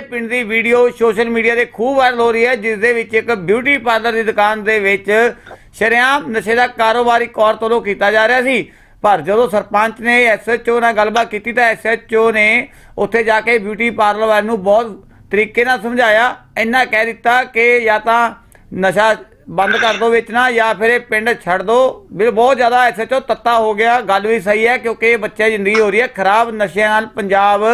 ਪਿੰਡ ਦੀ video social media ਤੇ ਖੂਬ ਵਾਇਰਲ ਹੋ ਰਹੀ ਹੈ, ਜਿਸ ਦੇ ਵਿੱਚ ਇੱਕ ਬਿਊਟੀ ਪਾਰਲਰ ਦੀ ਦੁਕਾਨ ਦੇ ਵਿੱਚ ਸ਼ਰੇਆਮ ਨਸ਼ੇ ਦਾ ਕਾਰੋਬਾਰੀ ਕੌਰ ਤੋਂ ਕੀਤਾ ਜਾ ਰਿਹਾ ਸੀ। ਪਰ ਜਦੋਂ ਸਰਪੰਚ ਨੇ ਐਸਐਚਓ ਨਾਲ ਗੱਲਬਾਤ ਕੀਤੀ ਤਾਂ ਐਸਐਚਓ ਨੇ ਉੱਥੇ ਜਾ ਕੇ ਬਿਊਟੀ ਪਾਰਲਰ ਵਾਲ ਨੂੰ ਬਹੁਤ ਤਰੀਕੇ ਨਾਲ ਸਮਝਾਇਆ, ਇੰਨਾ ਕਹਿ ਦਿੱਤਾ ਕਿ ਜਾਂ ਤਾਂ ਨਸ਼ਾ ਬੰਦ ਕਰ ਦੋ ਵੇਚਣਾ ਜਾਂ ਫਿਰ ਇਹ ਪਿੰਡ ਛੱਡ ਦੋ। ਵੀ ਬਹੁਤ ਜ਼ਿਆਦਾ ਐਸਐਚਓ ਤੱਤਾ ਹੋ ਗਿਆ। ਗੱਲ ਵੀ ਸਹੀ ਹੈ, ਕਿਉਂਕਿ ਇਹ ਬੱਚੇ ਜ਼ਿੰਦਗੀ ਹੋ ਰਹੀ ਹੈ। ਖਰਾਬ ਨਸ਼ਿਆਂ ਨਾਲ ਪੰਜਾਬ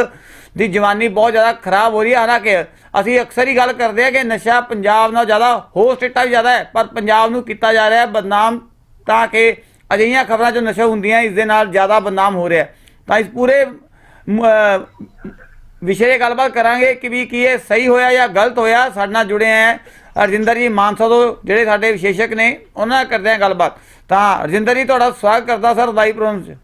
ਦੀ ਜਵਾਨੀ ਬਹੁਤ ਜ਼ਿਆਦਾ ਖਰਾਬ ਹੋ ਰਹੀ ਹੈ। ਹਾਲਾਂਕਿ ਅਸੀਂ ਅਕਸਰ ਹੀ ਗੱਲ ਕਰਦੇ ਹਾਂ ਕਿ ਨਸ਼ਾ ਪੰਜਾਬ ਨਾਲ ਜ਼ਿਆਦਾ ਹੋਰ ਸਟੇਟਾਂ 'ਚ ਜ਼ਿਆਦਾ ਹੈ, ਪਰ ਪੰਜਾਬ ਨੂੰ ਕੀਤਾ ਜਾ ਰਿਹਾ ਹੈ ਬਦਨਾਮ, ਤਾਂ ਕਿ ਅਜਿਹੀਆਂ ਖਬਰਾਂ ਜੋ ਨਸ਼ਾ ਹੁੰਦੀਆਂ, ਇਸ ਦੇ ਨਾਲ ਜ਼ਿਆਦਾ ਬਦਨਾਮ ਹੋ ਰਿਹਾ ਤਾਂ ਇਸ ਪੂਰੇ ਵਿਸ਼ੇ 'ਤੇ ਗੱਲਬਾਤ ਕਰਾਂਗੇ ਕਿ ਵੀ ਕੀ ਇਹ ਸਹੀ ਹੋਇਆ ਜਾਂ ਗਲਤ ਹੋਇਆ। ਸਾਡੇ ਨਾਲ ਜੁੜੇ ਹੈ ਰਜਿੰਦਰ ਜੀ ਮਾਨਸਾ ਤੋਂ, ਜਿਹੜੇ ਸਾਡੇ ਵਿਸ਼ੇਸ਼ਕ ਨੇ, ਉਹਨਾਂ ਨਾਲ ਕਰਦੇ ਹਾਂ ਗੱਲਬਾਤ। ਤਾਂ ਰਜਿੰਦਰ ਜੀ, ਤੁਹਾਡਾ ਸਵਾਗਤ ਕਰਦਾ ਸਰ ਲਾਈਵ ਪ੍ਰੋਗਰਾਮ 'ਚ।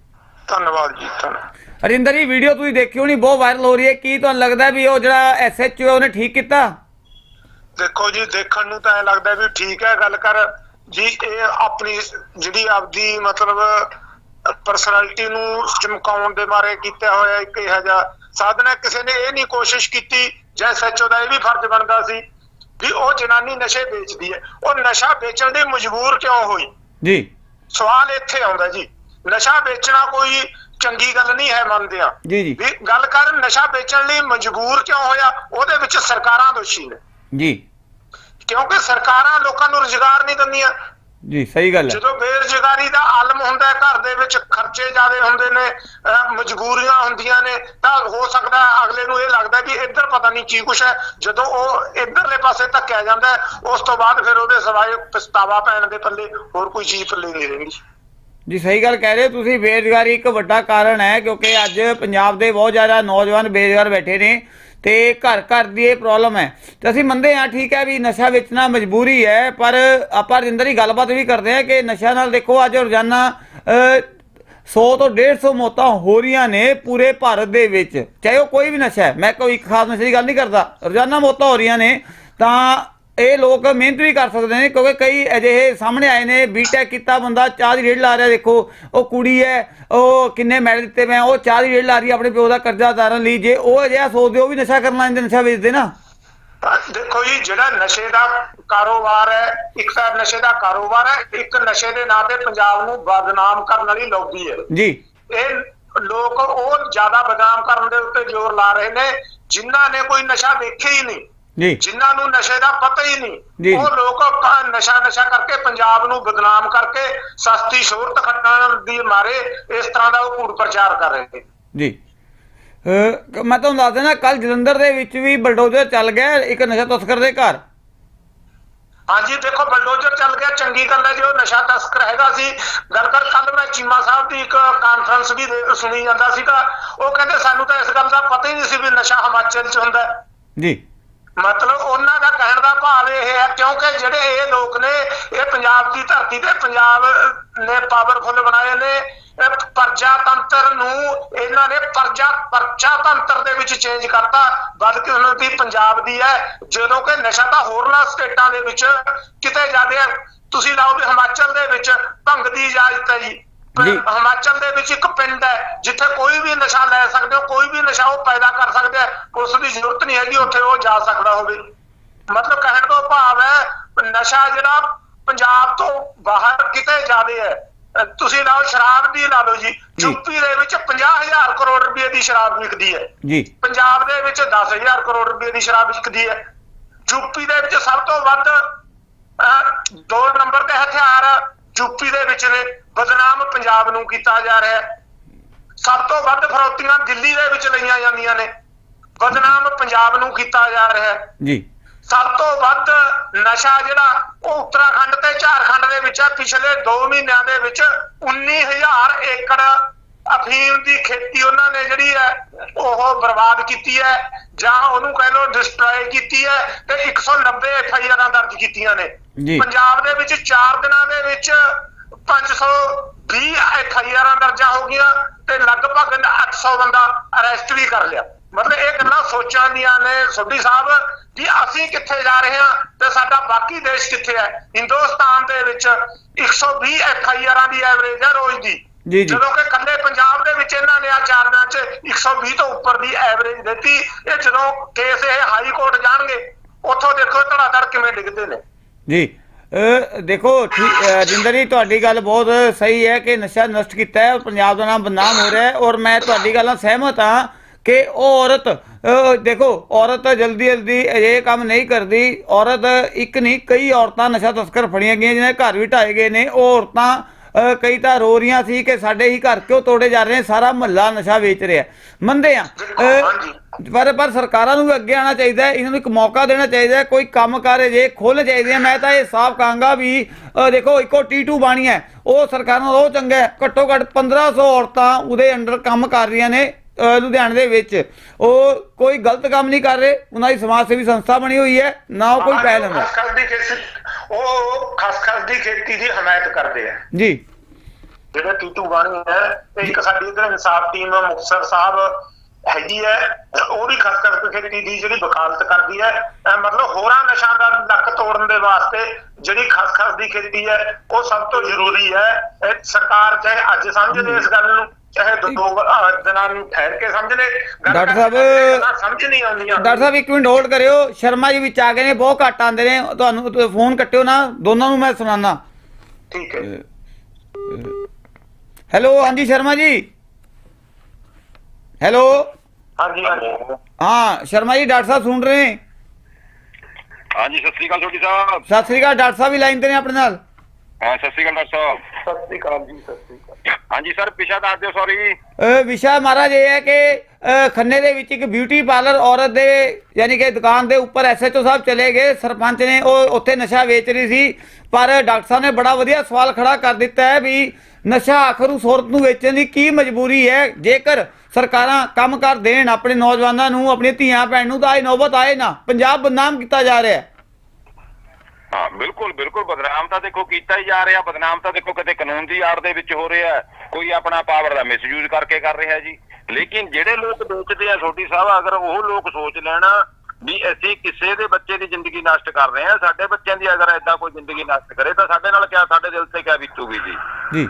ਧੰਨਵਾਦ ਜੀ, ਧੰਨਵਾਦ। ਰਜਿੰਦਰ ਜੀ ਵੀਡੀਓ ਤੁਸੀਂ ਦੇਖੀ ਹੋਣੀ ਬਹੁਤ ਵਾਇਰਲ ਹੋ ਰਹੀ ਹੈ। ਕੀ ਤੁਹਾਨੂੰ ਲੱਗਦਾ ਵੀ ਉਹ ਜਿਹੜਾ ਐਸਐਚਓ ਉਹਨੇ ਠੀਕ ਕੀਤਾ? ਦੇਖੋ ਜੀ ਦੇਖਣ ਨੂੰ ਤਾਂ ਐ ਲੱਗਦਾ ਵੀ ਠੀਕ ਹੈ ਗੱਲ ਕਰ ਜੀ ਇਹ ਆਪਣੀ ਜਿਹੜੀ ਆਪਦੀ ਮਤਲਬ ਪਰਸਨੈਲਿਟੀ ਨੂੰ ਚਮਕਾਉਣ ਦੇ ਮਾਰੇ ਕੀਤਾ ਹੋਇਆ ਇੱਕ ਇਹੋ ਜਿਹਾ ਸਾਧਨ ਕਿਸੇ ਨੇ ਇਹ ਨਹੀਂ ਕੋਸ਼ਿਸ਼ ਕੀਤੀ ਜਾਂ ਸੱਚੋ ਦਾ ਇਹ ਵੀ ਫਰਜ਼ ਬਣਦਾ ਸੀ ਵੀ ਉਹ ਜਨਾਨੀ ਨਸ਼ੇ ਵੇਚਦੀ ਹੈ। ਉਹ ਨਸ਼ਾ ਵੇਚਣ ਦੀ ਮਜਬੂਰ ਕਿਉਂ ਹੋਈ? ਜੀ। ਸਵਾਲ ਇੱਥੇ ਆਉਂਦਾ ਜੀ। ਨਸ਼ਾ ਵੇਚਣਾ ਕੋਈ ਚੰਗੀ ਗੱਲ ਨਹੀਂ ਹੈ ਮੰਨਦੇ ਆ ਜੀ ਜੀ। ਵੀ ਗੱਲ ਕਰ ਨਸ਼ਾ ਵੇਚਣ ਲਈ ਮਜਬੂਰ ਕਿਉਂ ਹੋਇਆ? ਉਹਦੇ ਵਿੱਚ ਸਰਕਾਰਾਂ ਦੋਸ਼ੀ ਨੇ। ਜੀ। ਕਿਉਂਕਿ ਸਰਕਾਰਾਂ ਲੋਕਾਂ ਨੂੰ ਰੁਜ਼ਗਾਰ ਨਹੀਂ ਦਿੰਦੀਆਂ। ਜੀ ਸਹੀ ਗੱਲ ਹੈ। ਜਦੋਂ ਬੇਰੁਜ਼ਗਾਰੀ ਦਾ ਆਲਮ ਹੁੰਦਾ ਹੈ ਘਰ ਦੇ ਵਿੱਚ ਖਰਚੇ ਜ਼ਿਆਦੇ ਹੁੰਦੇ ਨੇ ਮਜਬੂਰੀਆਂ ਹੁੰਦੀਆਂ ਨੇ ਤਾਂ ਹੋ ਸਕਦਾ ਅਗਲੇ ਨੂੰ ਇਹ ਲੱਗਦਾ ਵੀ ਇੱਧਰ ਪਤਾ ਨਹੀਂ ਕੀ ਕੁਛ ਹੈ। ਜਦੋਂ ਉਹ ਇੱਧਰਲੇ ਪਾਸੇ ਧੱਕਿਆ ਜਾਂਦਾ ਉਸ ਤੋਂ ਬਾਅਦ ਫਿਰ ਉਹਦੇ ਸਿਵਾਏ ਪਛਤਾਵਾ ਪੈਣ ਦੇ ਪੱਲੇ ਹੋਰ ਕੋਈ ਚੀਜ਼ ਪੱਲੇ ਨਹੀਂ ਰਹਿੰਦੀ। ਜੀ ਸਹੀ ਗੱਲ ਕਹਿ ਰਹੇ ਹੋ ਤੁਸੀਂ ਬੇਰੁਜ਼ਗਾਰੀ ਇੱਕ ਵੱਡਾ ਕਾਰਨ ਹੈ ਕਿਉਂਕਿ ਅੱਜ ਪੰਜਾਬ ਦੇ ਬਹੁਤ ਜ਼ਿਆਦਾ ਨੌਜਵਾਨ ਬੇਰੁਜ਼ਗਾਰ ਬੈਠੇ ਨੇ ਤੇ ਘਰ ਘਰ ਦੀ ਇਹ ਪ੍ਰੋਬਲਮ ਹੈ। ਤੇ ਅਸੀਂ ਮੰਨਦੇ ਹਾਂ ਠੀਕ ਹੈ ਵੀ ਨਸ਼ਾ ਵੇਚਣਾ ਮਜਬੂਰੀ ਹੈ ਪਰ ਆਪਾਂ ਰਜਿੰਦਰ ਹੀ ਗੱਲਬਾਤ ਵੀ ਕਰਦੇ ਹਾਂ ਕਿ ਨਸ਼ਾ ਨਾਲ ਦੇਖੋ ਅੱਜ ਰੋਜ਼ਾਨਾ ਅਹ, 100 ਤੋਂ 150 ਮੌਤਾਂ ਹੋ ਰਹੀਆਂ ਨੇ ਪੂਰੇ ਭਾਰਤ ਦੇ ਵਿੱਚ। ਚਾਹੇ ਉਹ ਕੋਈ ਵੀ ਨਸ਼ਾ ਹੈ ਮੈਂ ਕੋਈ ਖਾਸ ਨਸ਼ੇ ਦੀ ਗੱਲ ਨਹੀਂ ਕਰਦਾ ਰੋਜ਼ਾਨਾ ਮੌਤਾਂ ਹੋ ਰਹੀਆਂ ਨੇ ਤਾਂ ਇਹ ਲੋਕ ਮਿਹਨਤ ਵੀ ਕਰ ਸਕਦੇ ਨੇ ਕਿਉਂਕਿ ਕਈ ਅਜਿਹੇ ਸਾਹਮਣੇ ਆਏ ਨੇ ਬੀਟੈਕ ਕੀਤਾ ਬੰਦਾ ਚਾਹ ਦੀ ਰੇੜ ਲਾ ਰਿਹਾ ਦੇਖੋ ਉਹ ਕੁੜੀ ਹੈ ਉਹ ਕਿੰਨੇ ਮੈਡਲ ਦਿੱਤੇ ਮੈਂ ਉਹ ਚਾਹ ਦੀ ਰੇੜ ਲਾ ਰਹੀ ਆਪਣੇ ਪਿਓ ਦਾ ਕਰਜ਼ਾ ਉਤਾਰਨ ਲਈ ਜੇ ਉਹ ਅਜਿਹਾ ਸੋਚਦੇ ਉਹ ਵੀ ਨਸ਼ਾ ਕਰਨ ਲੱਗ ਜਾਂਦੇ ਨਸ਼ਾ ਵੇਚਦੇ ਨਾ। ਦੇਖੋ ਜੀ ਜਿਹੜਾ ਨਸ਼ੇ ਦਾ ਕਾਰੋਬਾਰ ਹੈ ਇੱਕ ਤਾਂ ਨਸ਼ੇ ਦਾ ਕਾਰੋਬਾਰ ਹੈ ਇੱਕ ਨਸ਼ੇ ਦੇ ਨਾਂ ਤੇ ਪੰਜਾਬ ਨੂੰ ਬਦਨਾਮ ਕਰਨ ਵਾਲੀ ਲੌਬੀ ਹੈ। ਜੀ। ਇਹ ਲੋਕ ਉਹ ਜ਼ਿਆਦਾ ਬਦਨਾਮ ਕਰਨ ਦੇ ਉੱਤੇ ਜ਼ੋਰ ਲਾ ਰਹੇ ਨੇ ਜਿਨ੍ਹਾਂ ਨੇ ਕੋਈ ਨਸ਼ਾ ਵੇਖਿਆ ਹੀ ਨਹੀਂ। ਜੀ। ਜਿਨ੍ਹਾਂ ਨੂੰ ਨਸ਼ੇ ਦਾ ਪਤਾ ਹੀ। ਨਹੀਂ ਉਹ ਲੋਕ ਨਸ਼ਾ ਨਸ਼ਾ ਕਰਕੇ ਪੰਜਾਬ ਨੂੰ ਬਦਨਾਮ ਕਰਕੇ ਸਸਤੀ ਸ਼ੋਹਰਤ ਖੱਟਣ ਦੀ ਮਾਰੇ ਇਸ ਤਰ੍ਹਾਂ ਦਾ ਉਹ ਕੂੜ ਪ੍ਰਚਾਰ ਕਰ ਰਹੇ ਨੇ। ਜੀ। ਮੈਂ ਤੁਹਾਨੂੰ ਦੱਸ ਦੇਣਾ ਕੱਲ ਜਲੰਧਰ ਦੇ ਵਿੱਚ ਵੀ ਬਲਡੋਜ਼ਰ ਚੱਲ ਗਿਆ ਇੱਕ ਨਸ਼ਾ ਤਸਕਰ ਦੇ ਘਰ। ਹਾਂਜੀ ਦੇਖੋ ਬਲਡੋਜ਼ਰ ਚੱਲ ਗਿਆ ਚੰਗੀ ਗੱਲ ਹੈ ਜੀ ਉਹ ਨਸ਼ਾ ਤਸਕਰ ਹੈਗਾ ਸੀ। ਗੱਲ ਕਰ ਕੱਲ ਮੈਂ ਚੀਮਾ ਸਾਹਿਬ ਦੀ ਇੱਕ ਕਾਨਫਰੰਸ ਵੀ ਸੁਣੀ ਜਾਂਦਾ ਸੀਗਾ। ਉਹ ਕਹਿੰਦੇ ਸਾਨੂੰ ਤਾਂ ਇਸ ਗੱਲ ਦਾ ਪਤਾ ਹੀ ਨਹੀਂ ਸੀ ਵੀ ਨਸ਼ਾ ਹਿਮਾਚਲ 'ਚ ਹੁੰਦਾ। ਜੀ। ਮਤਲਬ ਉਹਨਾਂ ਦਾ ਕਹਿਣ ਦਾ ਭਾਵ ਇਹ ਹੈ, ਕਿਉਂਕਿ ਜਿਹੜੇ ਇਹ ਲੋਕ ਨੇ, ਇਹ ਪੰਜਾਬ ਦੀ ਧਰਤੀ ਤੇ ਪੰਜਾਬ ਨੇ ਪਾਵਰਫੁਲ ਬਣਾਏ ਨੇ। ਇਹ ਪਰਜਾ ਨੂੰ ਇਹਨਾਂ ਨੇ ਪਰਜਾ ਪਰਚਾ ਤੰਤਰ ਦੇ ਵਿੱਚ ਚੇਂਜ ਕਰਤਾ। ਬਦਕਿਸਮਤੀ ਪੰਜਾਬ ਦੀ ਹੈ। ਜਦੋਂ ਕਿ ਨਸ਼ਾ ਤਾਂ ਹੋਰਨਾਂ ਸਟੇਟਾਂ ਦੇ ਵਿੱਚ ਕਿਤੇ ਜਾਂਦੇ ਹੈ। ਤੁਸੀਂ ਲਾਓ ਵੀ ਹਿਮਾਚਲ ਦੇ ਵਿੱਚ, ਭੰਗ ਦੀ ਇਜਾਜ਼ਤ ਹੈ ਜੀ। ਹਿਮਾਚਲ ਦੇ ਵਿੱਚ ਇੱਕ ਪਿੰਡ ਹੈ ਜਿੱਥੇ ਕੋਈ ਵੀ ਨਸ਼ਾ ਲੈ ਸਕਦੇ ਹੋ ਕੋਈ ਵੀ ਨਸ਼ਾ ਉਹ ਪੈਦਾ ਕਰ ਸਕਦੇ ਆ ਉਸ ਦੀ ਜ਼ਰੂਰਤ ਨਹੀਂ ਹੈਗੀ ਉੱਥੇ ਉਹ ਜਾ ਸਕਦਾ ਹੋਵੇ। ਮਤਲਬ ਕਹਿਣ ਤੋਂ ਭਾਵ ਹੈ ਨਸ਼ਾ ਜਿਹੜਾ ਪੰਜਾਬ ਤੋਂ ਬਾਹਰ ਕਿਤੇ ਜ਼ਿਆਦੇ ਹੈ। ਤੁਸੀਂ ਲਾਓ ਸ਼ਰਾਬ ਦੀ ਲਾ ਲਓ ਜੀ। ਯੂਪੀ ਦੇ ਵਿੱਚ 50000 ਕਰੋੜ ਰੁਪਏ ਦੀ ਸ਼ਰਾਬ ਵਿਕਦੀ ਹੈ। ਜੀ। ਪੰਜਾਬ ਦੇ ਵਿੱਚ 10000 ਕਰੋੜ ਰੁਪਏ ਦੀ ਸ਼ਰਾਬ ਵਿਕਦੀ ਹੈ। ਯੂਪੀ ਦੇ ਵਿੱਚ ਸਭ ਤੋਂ ਵੱਧ ਦੋ ਨੰਬਰ ਤੇ ਹਥਿਆਰ ਯੂਪੀ ਦੇ ਵਿੱਚ ਨੇ। ਬਦਨਾਮ ਪੰਜਾਬ ਨੂੰ ਕੀਤਾ ਜਾ ਰਿਹਾ ਹੈ। ਸਭ ਤੋਂ ਵੱਧ ਫਰੌਤੀਆਂ ਦਿੱਲੀ ਦੇ ਵਿੱਚ ਲਈਆਂ ਜਾਂਦੀਆਂ ਨੇ। ਬਦਨਾਮ ਪੰਜਾਬ ਨੂੰ ਕੀਤਾ ਜਾ ਰਿਹਾ ਹੈ। ਜੀ। ਸਭ ਤੋਂ ਵੱਧ ਨਸ਼ਾ ਜਿਹੜਾ ਉਹ ਉੱਤਰਾਖੰਡ ਤੇ ਝਾਰਖੰਡ ਦੇ ਵਿੱਚ ਹੈ। ਪਿਛਲੇ 2 ਮਹੀਨਿਆਂ ਦੇ ਵਿੱਚ 19000 ਏਕੜ ਅਫੀਮ ਦੀ ਖੇਤੀ ਉਹਨਾਂ ਨੇ ਜਿਹੜੀ ਹੈ ਉਹ ਬਰਬਾਦ ਕੀਤੀ ਹੈ ਜਾਂ ਉਹਨੂੰ ਕਹਿ ਲਓ ਡਿਸਟਰੋਏ ਕੀਤੀ ਹੈ ਤੇ 190 ਐਫਆਈਆਰਾਂ ਦਰਜ ਕੀਤੀਆਂ ਨੇ। ਪੰਜਾਬ ਦੇ ਵਿੱਚ 4 ਦਿਨਾਂ ਦੇ ਵਿੱਚ 520 ਐਫਆਈਆਰਾਂ ਦਰਜਾਂ ਹੋ ਗਈਆਂ ਤੇ ਲਗਭਗ 800 ਬੰਦਾ ਅਰੈਸਟ ਵੀ ਕਰ ਲਿਆ। ਮਤਲਬ ਇਹ ਗੱਲਾਂ ਸੋਚਾਂ ਦੀਆਂ ਨੇ ਸੋਢੀ ਸਾਹਿਬ ਕਿ ਅਸੀਂ ਕਿੱਥੇ ਜਾ ਰਹੇ ਹਾਂ ਤੇ ਸਾਡਾ ਬਾਕੀ ਦੇਸ਼ ਕਿੱਥੇ ਹੈ। ਹਿੰਦੁਸਤਾਨ ਦੇ ਵਿੱਚ 120 ਐਫਆਈਆਰਾਂ ਦੀ ਐਵਰੇਜ ਹੈ ਰੋਜ਼ ਦੀ। ਜੀ ਜੀ। ਜਦੋਂ ਕਿ ਕੱਲੇ ਪੰਜਾਬ ਦੇ ਵਿੱਚ ਇਹਨਾਂ ਨੇ ਆ ਚਾਰ ਦਿਨਾਂ 'ਚ 120 ਤੋਂ ਉੱਪਰ ਦੀ ਐਵਰੇਜ ਦਿੱਤੀ। ਇਹ ਜਦੋਂ ਕੇਸ ਇਹ ਹਾਈ ਕੋਰਟ ਜਾਣਗੇ ਉੱਥੋਂ ਦੇਖੋ ਧੜਾਧੜ ਕਿਵੇਂ ਡਿੱਗਦੇ ਨੇ। ਜੀ ਦੇਖੋ ਠੀਕ- ਅ, ਜਿੰਦਰ ਜੀ ਤੁਹਾਡੀ ਗੱਲ ਬਹੁਤ ਸਹੀ ਹੈ ਕਿ ਨਸ਼ਾ ਨਸ਼ਟ ਕੀਤਾ ਹੈ ਔਰ ਪੰਜਾਬ ਦਾ ਨਾਮ ਬਦਨਾਮ ਹੋ ਰਿਹਾ ਹੈ ਔਰ ਮੈਂ ਤੁਹਾਡੀ ਗੱਲ ਨਾਲ ਸਹਿਮਤ ਹਾਂ ਕਿ ਉਹ ਔਰਤ ਦੇਖੋ ਔਰਤ ਜਲਦੀ ਜਲਦੀ ਇਹ ਕੰਮ ਨਹੀਂ ਕਰਦੀ। ਔਰਤ ਇੱਕ ਨਹੀਂ ਕਈ ਔਰਤਾਂ ਨਸ਼ਾ ਤਸਕਰ ਫੜੀਆਂ ਗਈਆਂ ਜਿਹਨਾਂ ਘਰ ਵੀ ਢਾਏ ਗਏ ਨੇ। ਉਹ ਔਰਤਾਂ ਕਈ ਤਾਂ ਰੋ ਰਹੀਆਂ ਸੀ ਕਿ ਸਾਡੇ ਹੀ ਘਰ ਕਿਉਂ ਤੋੜੇ ਜਾ ਰਹੇ ਨੇ? ਸਾਰਾ ਮਹੱਲਾ ਨਸ਼ਾ ਵੇਚ ਰਿਹਾ। ਮੰਨਦੇ ਆ। ਪਰ ਪਰ ਸਰਕਾਰਾਂ ਨੂੰ ਵੀ ਅੱਗੇ ਆਉਣਾ ਚਾਹੀਦਾ ਹੈ ਇਹਨਾਂ ਨੂੰ ਇੱਕ ਮੌਕਾ ਦੇਣਾ ਚਾਹੀਦਾ ਹੈ ਕੋਈ ਕੰਮ ਕਰ ਜੇ ਖੋਲ੍ਹ ਚਾਹੀਦੇ ਮੈਂ ਤਾਂ ਇਹ ਸਾਫ਼ ਕਹਾਂਗਾ ਵੀ ਦੇਖੋ ਇੱਕੋ ਟੀਟੂ ਬਾਣੀ ਹੈ। ਉਹ ਸਰਕਾਰਾਂ ਉਹ ਚੰਗਾ ਘੱਟੋ ਘੱਟ 1500 ਔਰਤਾਂ ਉਹਦੇ ਅੰਡਰ ਕੰਮ ਕਰ ਰਹੀਆਂ ਨੇ। ਲੁਧਿਆਣੇ ਦੇ ਵਿੱਚ ਉਹ ਕੋਈ ਗਲਤ ਕੰਮ ਨਹੀਂ ਕਰ ਰਹੇ ਉਹਨਾਂ ਦੀ ਸਮਾਜ ਸੇਵੀ ਸੰਸਥਾ ਬਣੀ ਹੋਈ ਹੈ ਨਾ ਉਹ ਕੋਈ ਪੈਸੇ ਲੈਂਦਾ ਖਸਖਸ ਦੀ ਖੇਤੀ ਉਹ ਖਸਖਸ ਦੀ ਖੇਤੀ ਦੀ ਹਮਾਇਤ ਕਰਦੇ ਆ। ਜੀ। ਜਿਹੜੇ ਟੀਟੂ ਬਾਣੀ ਹੈ ਤੇ ਇੱਕ ਸਾਡੀ ਇਧਰ ਇਨਸਾਫ ਟੀਮ ਮੁਕਤਸਰ ਸਾਹਿਬ ਹੈਗੀ ਹੈ ਉਹ ਵੀ ਖਸਖਸ ਦੀ ਖੇਤੀ ਦੀ ਜਿਹੜੀ ਵਕਾਲਤ ਕਰਦੀ ਹੈ ਮਤਲਬ ਹੋਰਾਂ ਨਸ਼ਾਂ ਦਾ ਲੱਕ ਤੋੜਨ ਦੇ ਵਾਸਤੇ ਜਿਹੜੀ ਖਸਖਸ ਦੀ ਖੇਤੀ ਹੈ ਉਹ ਸਭ ਤੋਂ ਜ਼ਰੂਰੀ ਹੈ। ਸਰਕਾਰ ਚਾਹੇ ਅੱਜ ਸਮਝਦੇ ਇਸ ਗੱਲ ਨੂੰ ਚਾਹੇ ਦੋ ਦਿਨਾਂ ਨੂੰ ਠਹਿਰ ਕੇ ਸਮਝ ਲੈ। ਡਾਕਟਰ ਸਾਹਿਬ- ਸਮਝ ਨਹੀਂ ਆਉਂਦੀਆਂ। ਡਾਕਟਰ ਸਾਹਿਬ ਇੱਕ ਮਿੰਟ ਹੋਲਡ ਕਰਿਓ। ਸ਼ਰਮਾ ਜੀ ਵਿੱਚ ਆ ਗਏ ਨੇ ਬਹੁਤ ਘੱਟ ਆਉਂਦੇ ਨੇ। ਤੁਹਾਨੂੰ ਤੁਸੀਂ ਫੋਨ ਕੱਟਿਓ ਨਾ। ਦੋਨਾਂ ਨੂੰ ਮੈਂ ਸੁਣਾਉਣਾ ਠੀਕ ਹੈ। ਹੈਲੋ ਹਾਂਜੀ ਸ਼ਰਮਾ ਜੀ। ਹੈਲੋ। ਹਾਂਜੀ ਹਾਂਜੀ। ਹਾਂ ਸ਼ਰਮਾ ਜੀ ਡਾਕਟਰ ਸਾਹਿਬ ਸੁਣ ਰਹੇ ਨੇ? ਹਾਂਜੀ ਸਤਿ ਸ੍ਰੀ ਅਕਾਲ ਛੋਟੀ ਸਾਹਿਬ। ਸਤਿ ਸ੍ਰੀ ਅਕਾਲ ਡਾਕਟਰ ਸਾਹਿਬ ਵੀ ਲਾਈਨ ਤੇ ਨੇ ਆਪਣੇ ਨਾਲ? ਹਾਂ ਸਤਿ ਸ੍ਰੀ ਅਕਾਲ ਡਾਕਟਰ ਸਾਹਿਬ। ਸਤਿ ਸ੍ਰੀ ਅਕਾਲ ਜੀ ਸਤਿ ਸ੍ਰੀ ਅਕਾਲ। ਹਾਂਜੀ ਸਰ ਪਿਛਾ ਦੱਸ ਦਿਓ ਸੌਰੀ ਵਿਸ਼ਾ ਮਹਾਰਾਜ ਇਹ ਹੈ ਕਿ ਖੰਨੇ ਦੇ ਵਿੱਚ ਇੱਕ ਬਿਊਟੀ ਪਾਰਲਰ ਔਰਤ ਦੇ ਯਾਨੀ ਕਿ ਦੁਕਾਨ ਦੇ ਉੱਪਰ ਐਸਐਚਓ ਸਾਹਿਬ ਚਲੇ ਗਏ। ਸਰਪੰਚ ਨੇ ਉਹ ਉੱਥੇ ਨਸ਼ਾ ਵੇਚ ਰਹੀ ਸੀ। ਪਰ ਡਾਕਟਰ ਸਾਹਿਬ ਨੇ ਬੜਾ ਵਧੀਆ ਸਵਾਲ ਖੜਾ ਕਰ ਦਿੱਤਾ ਹੈ ਵੀ ਨਸ਼ਾ ਆਖਰ ਉਸ ਔਰਤ ਨੂੰ ਵੇਚਣ ਦੀ ਕੀ ਮਜਬੂਰੀ ਹੈ? ਜੇਕਰ ਸਰਕਾਰਾਂ ਕੰਮ ਕਰ ਦੇਣ ਆਪਣੇ ਨੌਜਵਾਨਾਂ ਨੂੰ ਆਪਣੀਆਂ ਧੀਆਂ ਭੈਣ ਨੂੰ ਤਾਂ ਇਹ ਨੌਬਤ ਆਏ ਨਾ। ਪੰਜਾਬ ਬਦਨਾਮ ਕੀਤਾ ਜਾ ਰਿਹਾ ਹੈ। ਹਾਂ ਬਿਲਕੁਲ ਬਿਲਕੁਲ ਬਦਨਾਮ ਤਾਂ ਦੇਖੋ ਕੀਤਾ ਹੀ ਜਾ ਰਿਹਾ ਬਦਨਾਮ ਤਾਂ ਦੇਖੋ ਕਿਤੇ ਕਾਨੂੰਨ ਦੀ ਆੜ ਦੇ ਵਿੱਚ ਹੋ ਰਿਹਾ ਕੋਈ ਆਪਣਾ ਪਾਵਰ ਦਾ ਮਿਸਯੂਜ਼ ਕਰਕੇ ਕਰ ਰਿਹਾ ਜੀ। ਲੇਕਿਨ ਜਿਹੜੇ ਲੋਕ ਵੇਚਦੇ ਆ ਛੋਟੀ ਸਾਹਿਬ ਅਗਰ ਉਹ ਲੋਕ ਸੋਚ ਲੈਣ ਵੀ ਅਸੀਂ ਕਿਸੇ ਦੇ ਬੱਚੇ ਦੀ ਜ਼ਿੰਦਗੀ ਨਸ਼ਟ ਕਰ ਰਹੇ ਆ ਸਾਡੇ ਬੱਚਿਆਂ ਦੀ ਅਗਰ ਐਦਾਂ ਕੋਈ ਜ਼ਿੰਦਗੀ ਨਸ਼ਟ ਕਰੇ ਤਾਂ ਸਾਡੇ ਨਾਲ ਕਿਆ ਸਾਡੇ ਦਿਲ ਤੇ ਕਿਆ ਬੀਤੂਗੀ ਜੀ? ਜੀ।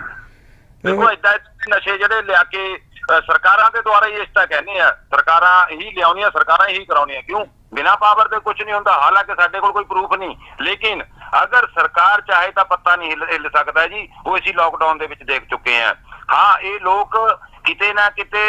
ਦੇਖੋ ਏਦਾਂ ਨਸ਼ੇ ਜਿਹੜੇ ਲਿਆ ਕੇ ਸਰਕਾਰਾਂ ਦੇ ਦੁਆਰਾ ਹੀ ਇਸ ਤਾਂ ਕਹਿੰਦੇ ਆ ਸਰਕਾਰਾਂ ਹੀ ਲਿਆਉਣੀਆਂ ਸਰਕਾਰਾਂ ਹੀ ਕਰਾਉਣੀਆਂ ਕਿਉਂ? ਬਿਨਾਂ ਪਾਵਰ ਦੇ ਕੁਝ ਨਹੀਂ ਹੁੰਦਾ, ਹਾਲਾਂਕਿ ਸਾਡੇ ਕੋਲ ਕੋਈ ਪ੍ਰੂਫ ਨਹੀਂ। ਲੇਕਿਨ ਅਗਰ ਸਰਕਾਰ ਚਾਹੇ ਤਾਂ ਪੱਤਾ ਨਹੀਂ ਹਿੱਲ ਹਿੱਲ ਸਕਦਾ ਜੀ, ਉਹ ਅਸੀਂ ਲਾਕਡਾਊਨ ਦੇ ਵਿੱਚ ਦੇਖ ਚੁੱਕੇ ਆ ਹਾਂ, ਇਹ ਲੋਕ ਕਿਤੇ ਨਾ ਕਿਤੇ